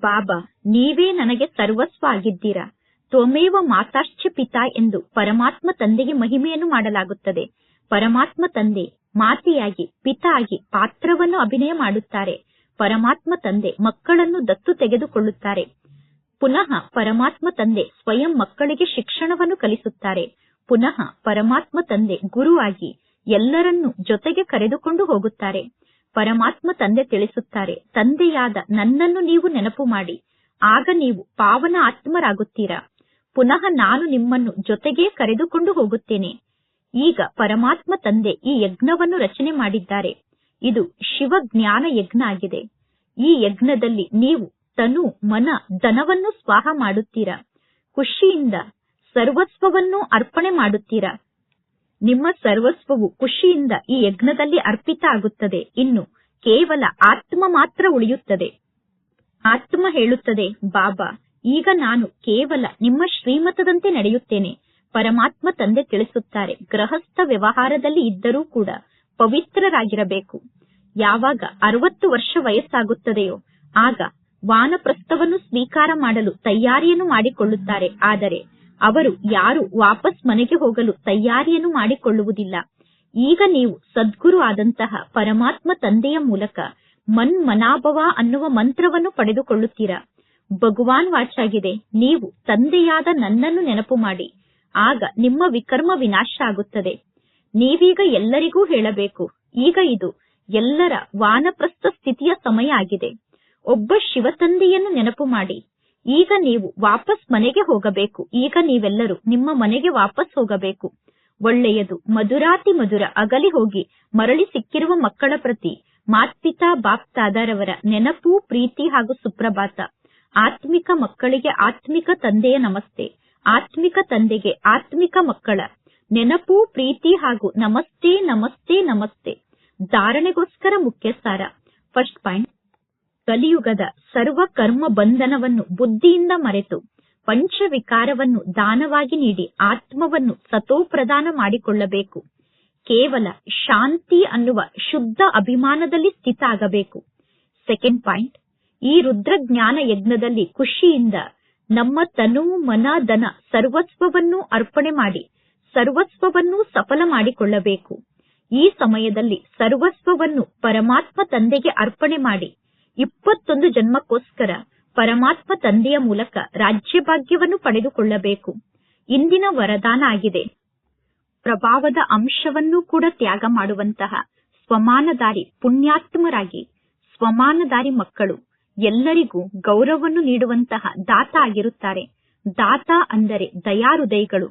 ಬಾಬಾ, ನೀವೇ ನನಗೆ ಸರ್ವಸ್ವ ಆಗಿದ್ದೀರಾ? ತ್ವಮೇವ ಮಾತಾಶ್ಚ ಪಿತಾ ಎಂದು ಪರಮಾತ್ಮ ತಂದೆಗೆ ಮಹಿಮೆಯನ್ನು ಮಾಡಲಾಗುತ್ತದೆ. ಪರಮಾತ್ಮ ತಂದೆ, ಮಾತೆಯಾಗಿ ಪಿತಾ ಆಗಿ ಪಾತ್ರವನ್ನು ಅಭಿನಯ ಮಾಡುತ್ತಾರೆ. ಪರಮಾತ್ಮ ತಂದೆ ಮಕ್ಕಳನ್ನು ದತ್ತು ತೆಗೆದುಕೊಳ್ಳುತ್ತಾರೆ. ಪುನಃ ಪರಮಾತ್ಮ ತಂದೆ ಸ್ವಯಂ ಮಕ್ಕಳಿಗೆ ಶಿಕ್ಷಣವನ್ನು ಕಲಿಸುತ್ತಾರೆ. ಪುನಃ ಪರಮಾತ್ಮ ತಂದೆ ಗುರುವಾಗಿ ಎಲ್ಲರನ್ನು ಜೊತೆಗೆ ಕರೆದುಕೊಂಡು ಹೋಗುತ್ತಾರೆ. ಪರಮಾತ್ಮ ತಂದೆ ತಿಳಿಸುತ್ತಾರೆ, ತಂದೆಯಾದ ನನ್ನನ್ನು ನೀವು ನೆನಪು ಮಾಡಿ. ಆಗ ನೀವು ಪಾವನ ಆತ್ಮರಾಗುತ್ತೀರಾ? ಪುನಃ ನಾನು ನಿಮ್ಮನ್ನು ಜೊತೆಗೇ ಕರೆದುಕೊಂಡು ಹೋಗುತ್ತೇನೆ. ಈಗ ಪರಮಾತ್ಮ ತಂದೆ ಈ ಯಜ್ಞವನ್ನು ರಚನೆ ಮಾಡಿದ್ದಾರೆ. ಇದು ಶಿವ ಜ್ಞಾನ ಯಜ್ಞ ಆಗಿದೆ. ಈ ಯಜ್ಞದಲ್ಲಿ ನೀವು ತನು ಮನ ಧನವನ್ನು ಸ್ವಾಹ ಮಾಡುತ್ತೀರಾ? ಖುಷಿಯಿಂದ ಸರ್ವಸ್ವವನ್ನು ಅರ್ಪಣೆ ಮಾಡುತ್ತೀರಾ? ನಿಮ್ಮ ಸರ್ವಸ್ವವು ಖುಷಿಯಿಂದ ಈ ಯಜ್ಞದಲ್ಲಿ ಅರ್ಪಿತ ಆಗುತ್ತದೆ. ಇನ್ನು ಕೇವಲ ಆತ್ಮ ಮಾತ್ರ ಉಳಿಯುತ್ತದೆ. ಆತ್ಮ ಹೇಳುತ್ತದೆ, ಬಾಬಾ ಈಗ ನಾನು ಕೇವಲ ನಿಮ್ಮ ಶ್ರೀಮತದಂತೆ ನಡೆಯುತ್ತೇನೆ. ಪರಮಾತ್ಮ ತಂದೆ ತಿಳಿಸುತ್ತಾರೆ, ಗೃಹಸ್ಥ ವ್ಯವಹಾರದಲ್ಲಿ ಇದ್ದರೂ ಕೂಡ ಪವಿತ್ರರಾಗಿರಬೇಕು. ಯಾವಾಗ ಅರವತ್ತು ವರ್ಷ ವಯಸ್ಸಾಗುತ್ತದೆಯೋ, ಆಗ ವಾನಪ್ರಸ್ಥವನ್ನು ಸ್ವೀಕಾರ ಮಾಡಲು ತಯಾರಿಯನ್ನು ಮಾಡಿಕೊಳ್ಳುತ್ತಾರೆ. ಆದರೆ ಅವರು ಯಾರು ವಾಪಸ್ ಮನೆಗೆ ಹೋಗಲು ತಯಾರಿಯನ್ನು ಮಾಡಿಕೊಳ್ಳುವುದಿಲ್ಲ. ಈಗ ನೀವು ಸದ್ಗುರು ಆದಂತಹ ಪರಮಾತ್ಮ ತಂದೆಯ ಮೂಲಕ ಮನ್ ಮನಾಭವ ಅನ್ನುವ ಮಂತ್ರವನ್ನು ಪಡೆದುಕೊಳ್ಳುತ್ತೀರಾ? ಭಗವಾನ್ ವಾಚಾಗಿದೆ. ನೀವು ತಂದೆಯಾದ ನನ್ನನ್ನು ನೆನಪು ಮಾಡಿ. ಆಗ ನಿಮ್ಮ ವಿಕರ್ಮ ವಿನಾಶ ಆಗುತ್ತದೆ. ನೀವೀಗ ಎಲ್ಲರಿಗೂ ಹೇಳಬೇಕು, ಈಗ ಇದು ಎಲ್ಲರ ವಾನಪ್ರಸ್ಥ ಸ್ಥಿತಿಯ ಸಮಯ ಆಗಿದೆ. ಒಬ್ಬ ಶಿವತಂದೆಯನ್ನು ನೆನಪು ಮಾಡಿ. ಈಗ ನೀವು ವಾಪಸ್ ಮನೆಗೆ ಹೋಗಬೇಕು. ಈಗ ನೀವೆಲ್ಲರೂ ನಿಮ್ಮ ಮನೆಗೆ ವಾಪಸ್ ಹೋಗಬೇಕು. ಒಳ್ಳೆಯದು, ಮಧುರಾತಿ ಮಧುರ ಅಗಲಿ ಹೋಗಿ ಮರಳಿ ಸಿಕ್ಕಿರುವ ಮಕ್ಕಳ ಪ್ರತಿ, ಮಾತ್ಪಿತಾ ಬಾಪ್ತಾದರವರ ನೆನಪು, ಪ್ರೀತಿ ಹಾಗೂ ಸುಪ್ರಭಾತ. ಆತ್ಮಿಕ ಮಕ್ಕಳಿಗೆ ಆತ್ಮಿಕ ತಂದೆಯ ನಮಸ್ತೆ, ಆತ್ಮಿಕ ತಂದೆಗೆ ಆತ್ಮಿಕ ಮಕ್ಕಳ ನೆನಪು, ಪ್ರೀತಿ ಹಾಗೂ ನಮಸ್ತೆ ನಮಸ್ತೆ ನಮಸ್ತೆ. ಧಾರಣೆಗೋಸ್ಕರ ಮುಖ್ಯ ಸಾರ ಫಸ್ಟ್ ಪಾಯಿಂಟ್ ಕಲಿಯುಗದ ಸರ್ವ ಕರ್ಮ ಬಂಧನವನ್ನು ಬುದ್ಧಿಯಿಂದ ಮರೆತು ಪಂಚವಿಕಾರವನ್ನು ದಾನವಾಗಿ ನೀಡಿ ಆತ್ಮವನ್ನು ಸತೋಪ್ರದಾನ ಮಾಡಿಕೊಳ್ಳಬೇಕು. ಕೇವಲ ಶಾಂತಿ ಅನ್ನುವ ಶುದ್ಧ ಅಭಿಮಾನದಲ್ಲಿ ಸ್ಥಿತ ಆಗಬೇಕು ಸೆಕೆಂಡ್ ಪಾಯಿಂಟ್ ಈ ರುದ್ರ ಜ್ಞಾನ ಯಜ್ಞದಲ್ಲಿ ಖುಷಿಯಿಂದ ನಮ್ಮ ತನು ಮನ ಧನ ಸರ್ವಸ್ವವನ್ನು ಅರ್ಪಣೆ ಮಾಡಿ, ಸರ್ವಸ್ವವನ್ನು ಸಫಲ ಮಾಡಿಕೊಳ್ಳಬೇಕು. ಈ ಸಮಯದಲ್ಲಿ ಸರ್ವಸ್ವವನ್ನು ಪರಮಾತ್ಮ ತಂದೆಗೆ ಅರ್ಪಣೆ ಮಾಡಿ, ಇಪ್ಪತ್ತೊಂದು ಜನ್ಮಕ್ಕೋಸ್ಕರ ಪರಮಾತ್ಮ ತಂದೆಯ ಮೂಲಕ ರಾಜ್ಯಭಾಗ್ಯವನ್ನು ಪಡೆದುಕೊಳ್ಳಬೇಕು. ಇಂದಿನ ವರದಾನ ಆಗಿದೆ. ಪ್ರಭಾವದ ಅಂಶವನ್ನು ಕೂಡ ತ್ಯಾಗ ಮಾಡುವಂತಹ ಸ್ವಮಾನದಾರಿ ಪುಣ್ಯಾತ್ಮರಾಗಿ ಸ್ವಮಾನದಾರಿ ಮಕ್ಕಳು ಎಲ್ಲರಿಗೂ ಗೌರವವನ್ನು ನೀಡುವಂತಹ ದಾತ ಆಗಿರುತ್ತಾರೆ. ದಾತ ಅಂದರೆ ದಯಾರುದಯಗಳು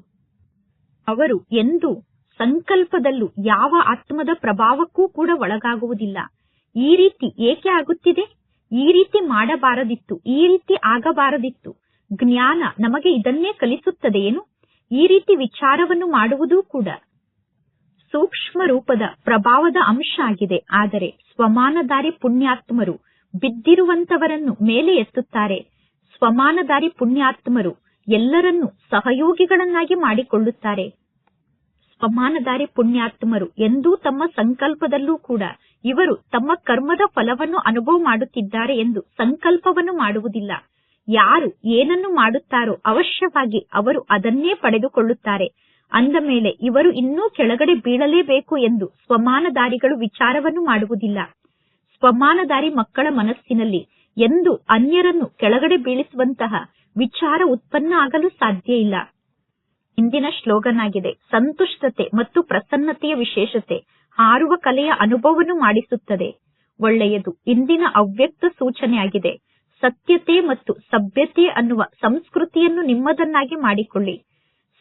ಅವರು ಎಂದು ಸಂಕಲ್ಪದಲ್ಲೂ ಯಾವ ಆತ್ಮದ ಪ್ರಭಾವಕ್ಕೂ ಕೂಡ ಒಳಗಾಗುವುದಿಲ್ಲ. ಈ ರೀತಿ ಏಕೆ ಆಗುತ್ತಿದೆ? ಈ ರೀತಿ ಮಾಡಬಾರದಿತ್ತು, ಈ ರೀತಿ ಆಗಬಾರದಿತ್ತು. ಜ್ಞಾನ ನಮಗೆ ಇದನ್ನೇ ಕಲಿಸುತ್ತದೆಯೇನು? ಈ ರೀತಿ ವಿಚಾರವನ್ನು ಮಾಡುವುದೂ ಕೂಡ ಸೂಕ್ಷ್ಮ ರೂಪದ ಪ್ರಭಾವದ ಅಂಶ ಆಗಿದೆ. ಆದರೆ ಸ್ವಮಾನದಾರಿ ಪುಣ್ಯಾತ್ಮರು ಬಿದ್ದಿರುವಂತವರನ್ನು ಮೇಲೆ ಎತ್ತುತ್ತಾರೆ. ಸ್ವಮಾನದಾರಿ ಪುಣ್ಯಾತ್ಮರು ಎಲ್ಲರನ್ನೂ ಸಹಯೋಗಿಗಳನ್ನಾಗಿ ಮಾಡಿಕೊಳ್ಳುತ್ತಾರೆ. ಸ್ವಮಾನದಾರಿ ಪುಣ್ಯಾತ್ಮರು ಎಂದೂ ತಮ್ಮ ಸಂಕಲ್ಪದಲ್ಲೂ ಕೂಡ ಇವರು ತಮ್ಮ ಕರ್ಮದ ಫಲವನ್ನು ಅನುಭವ ಮಾಡುತ್ತಿದ್ದಾರೆ ಎಂದು ಸಂಕಲ್ಪವನ್ನು ಮಾಡುವುದಿಲ್ಲ. ಯಾರು ಏನನ್ನು ಮಾಡುತ್ತಾರೋ ಅವಶ್ಯವಾಗಿ ಅವರು ಅದನ್ನೇ ಪಡೆದುಕೊಳ್ಳುತ್ತಾರೆ. ಅಂದ ಮೇಲೆ ಇವರು ಇನ್ನೂ ಕೆಳಗಡೆ ಬೀಳಲೇಬೇಕು ಎಂದು ಸ್ವಮಾನದಾರಿಗಳು ವಿಚಾರವನ್ನು ಮಾಡುವುದಿಲ್ಲ. ಸ್ವಮಾನದಾರಿ ಮಕ್ಕಳ ಮನಸ್ಸಿನಲ್ಲಿ ಎಂದು ಅನ್ಯರನ್ನು ಕೆಳಗಡೆ ಬೀಳಿಸುವಂತಹ ವಿಚಾರ ಉತ್ಪನ್ನ ಆಗಲು ಸಾಧ್ಯ ಇಲ್ಲ. ಇಂದಿನ ಶ್ಲೋಗನ್ ಆಗಿದೆ ಸಂತುಷ್ಟತೆ ಮತ್ತು ಪ್ರಸನ್ನತೆಯ ವಿಶೇಷತೆ ಹಾರುವ ಕಲೆಯ ಅನುಭವವನ್ನು ಮಾಡಿಸುತ್ತದೆ. ಒಳ್ಳೆಯದು. ಇಂದಿನ ಅವ್ಯಕ್ತ ಸೂಚನೆಯಾಗಿದೆ. ಸತ್ಯತೆ ಮತ್ತು ಸಭ್ಯತೆ ಅನ್ನುವ ಸಂಸ್ಕೃತಿಯನ್ನು ನಿಮ್ಮದನ್ನಾಗಿ ಮಾಡಿಕೊಳ್ಳಿ.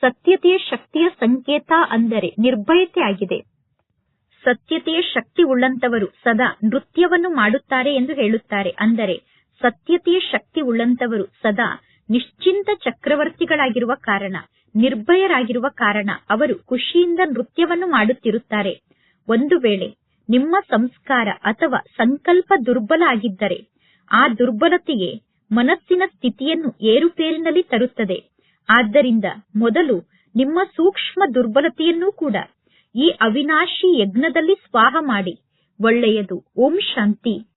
ಸತ್ಯತೆಯ ಶಕ್ತಿಯ ಸಂಕೇತ ಅಂದರೆ ನಿರ್ಭಯತೆ ಆಗಿದೆ. ಸತ್ಯತೆಯ ಶಕ್ತಿ ಉಳ್ಳಂತವರು ಸದಾ ನೃತ್ಯವನ್ನು ಮಾಡುತ್ತಾರೆ ಎಂದು ಹೇಳುತ್ತಾರೆ. ಅಂದರೆ ಸತ್ಯತೆಯ ಶಕ್ತಿ ಉಳ್ಳಂತವರು ಸದಾ ನಿಶ್ಚಿಂತ ಚಕ್ರವರ್ತಿಗಳಾಗಿರುವ ಕಾರಣ, ನಿರ್ಭಯರಾಗಿರುವ ಕಾರಣ ಅವರು ಖುಷಿಯಿಂದ ನೃತ್ಯವನ್ನು ಮಾಡುತ್ತಿರುತ್ತಾರೆ. ಒಂದು ವೇಳೆ ನಿಮ್ಮ ಸಂಸ್ಕಾರ ಅಥವಾ ಸಂಕಲ್ಪ ದುರ್ಬಲ ಆಗಿದ್ದರೆ, ಆ ದುರ್ಬಲತೆಯೇ ಮನಸ್ಸಿನ ಸ್ಥಿತಿಯನ್ನು ಏರುಪೇರಿನಲ್ಲಿ ತರುತ್ತದೆ. ಆದ್ದರಿಂದ ಮೊದಲು ನಿಮ್ಮ ಸೂಕ್ಷ್ಮ ದುರ್ಬಲತೆಯನ್ನೂ ಕೂಡ ಈ ಅವಿನಾಶಿ ಯಜ್ಞದಲ್ಲಿ ಸ್ವಾಹ ಮಾಡಿ. ಒಳ್ಳೆಯದು. ಓಂ ಶಾಂತಿ.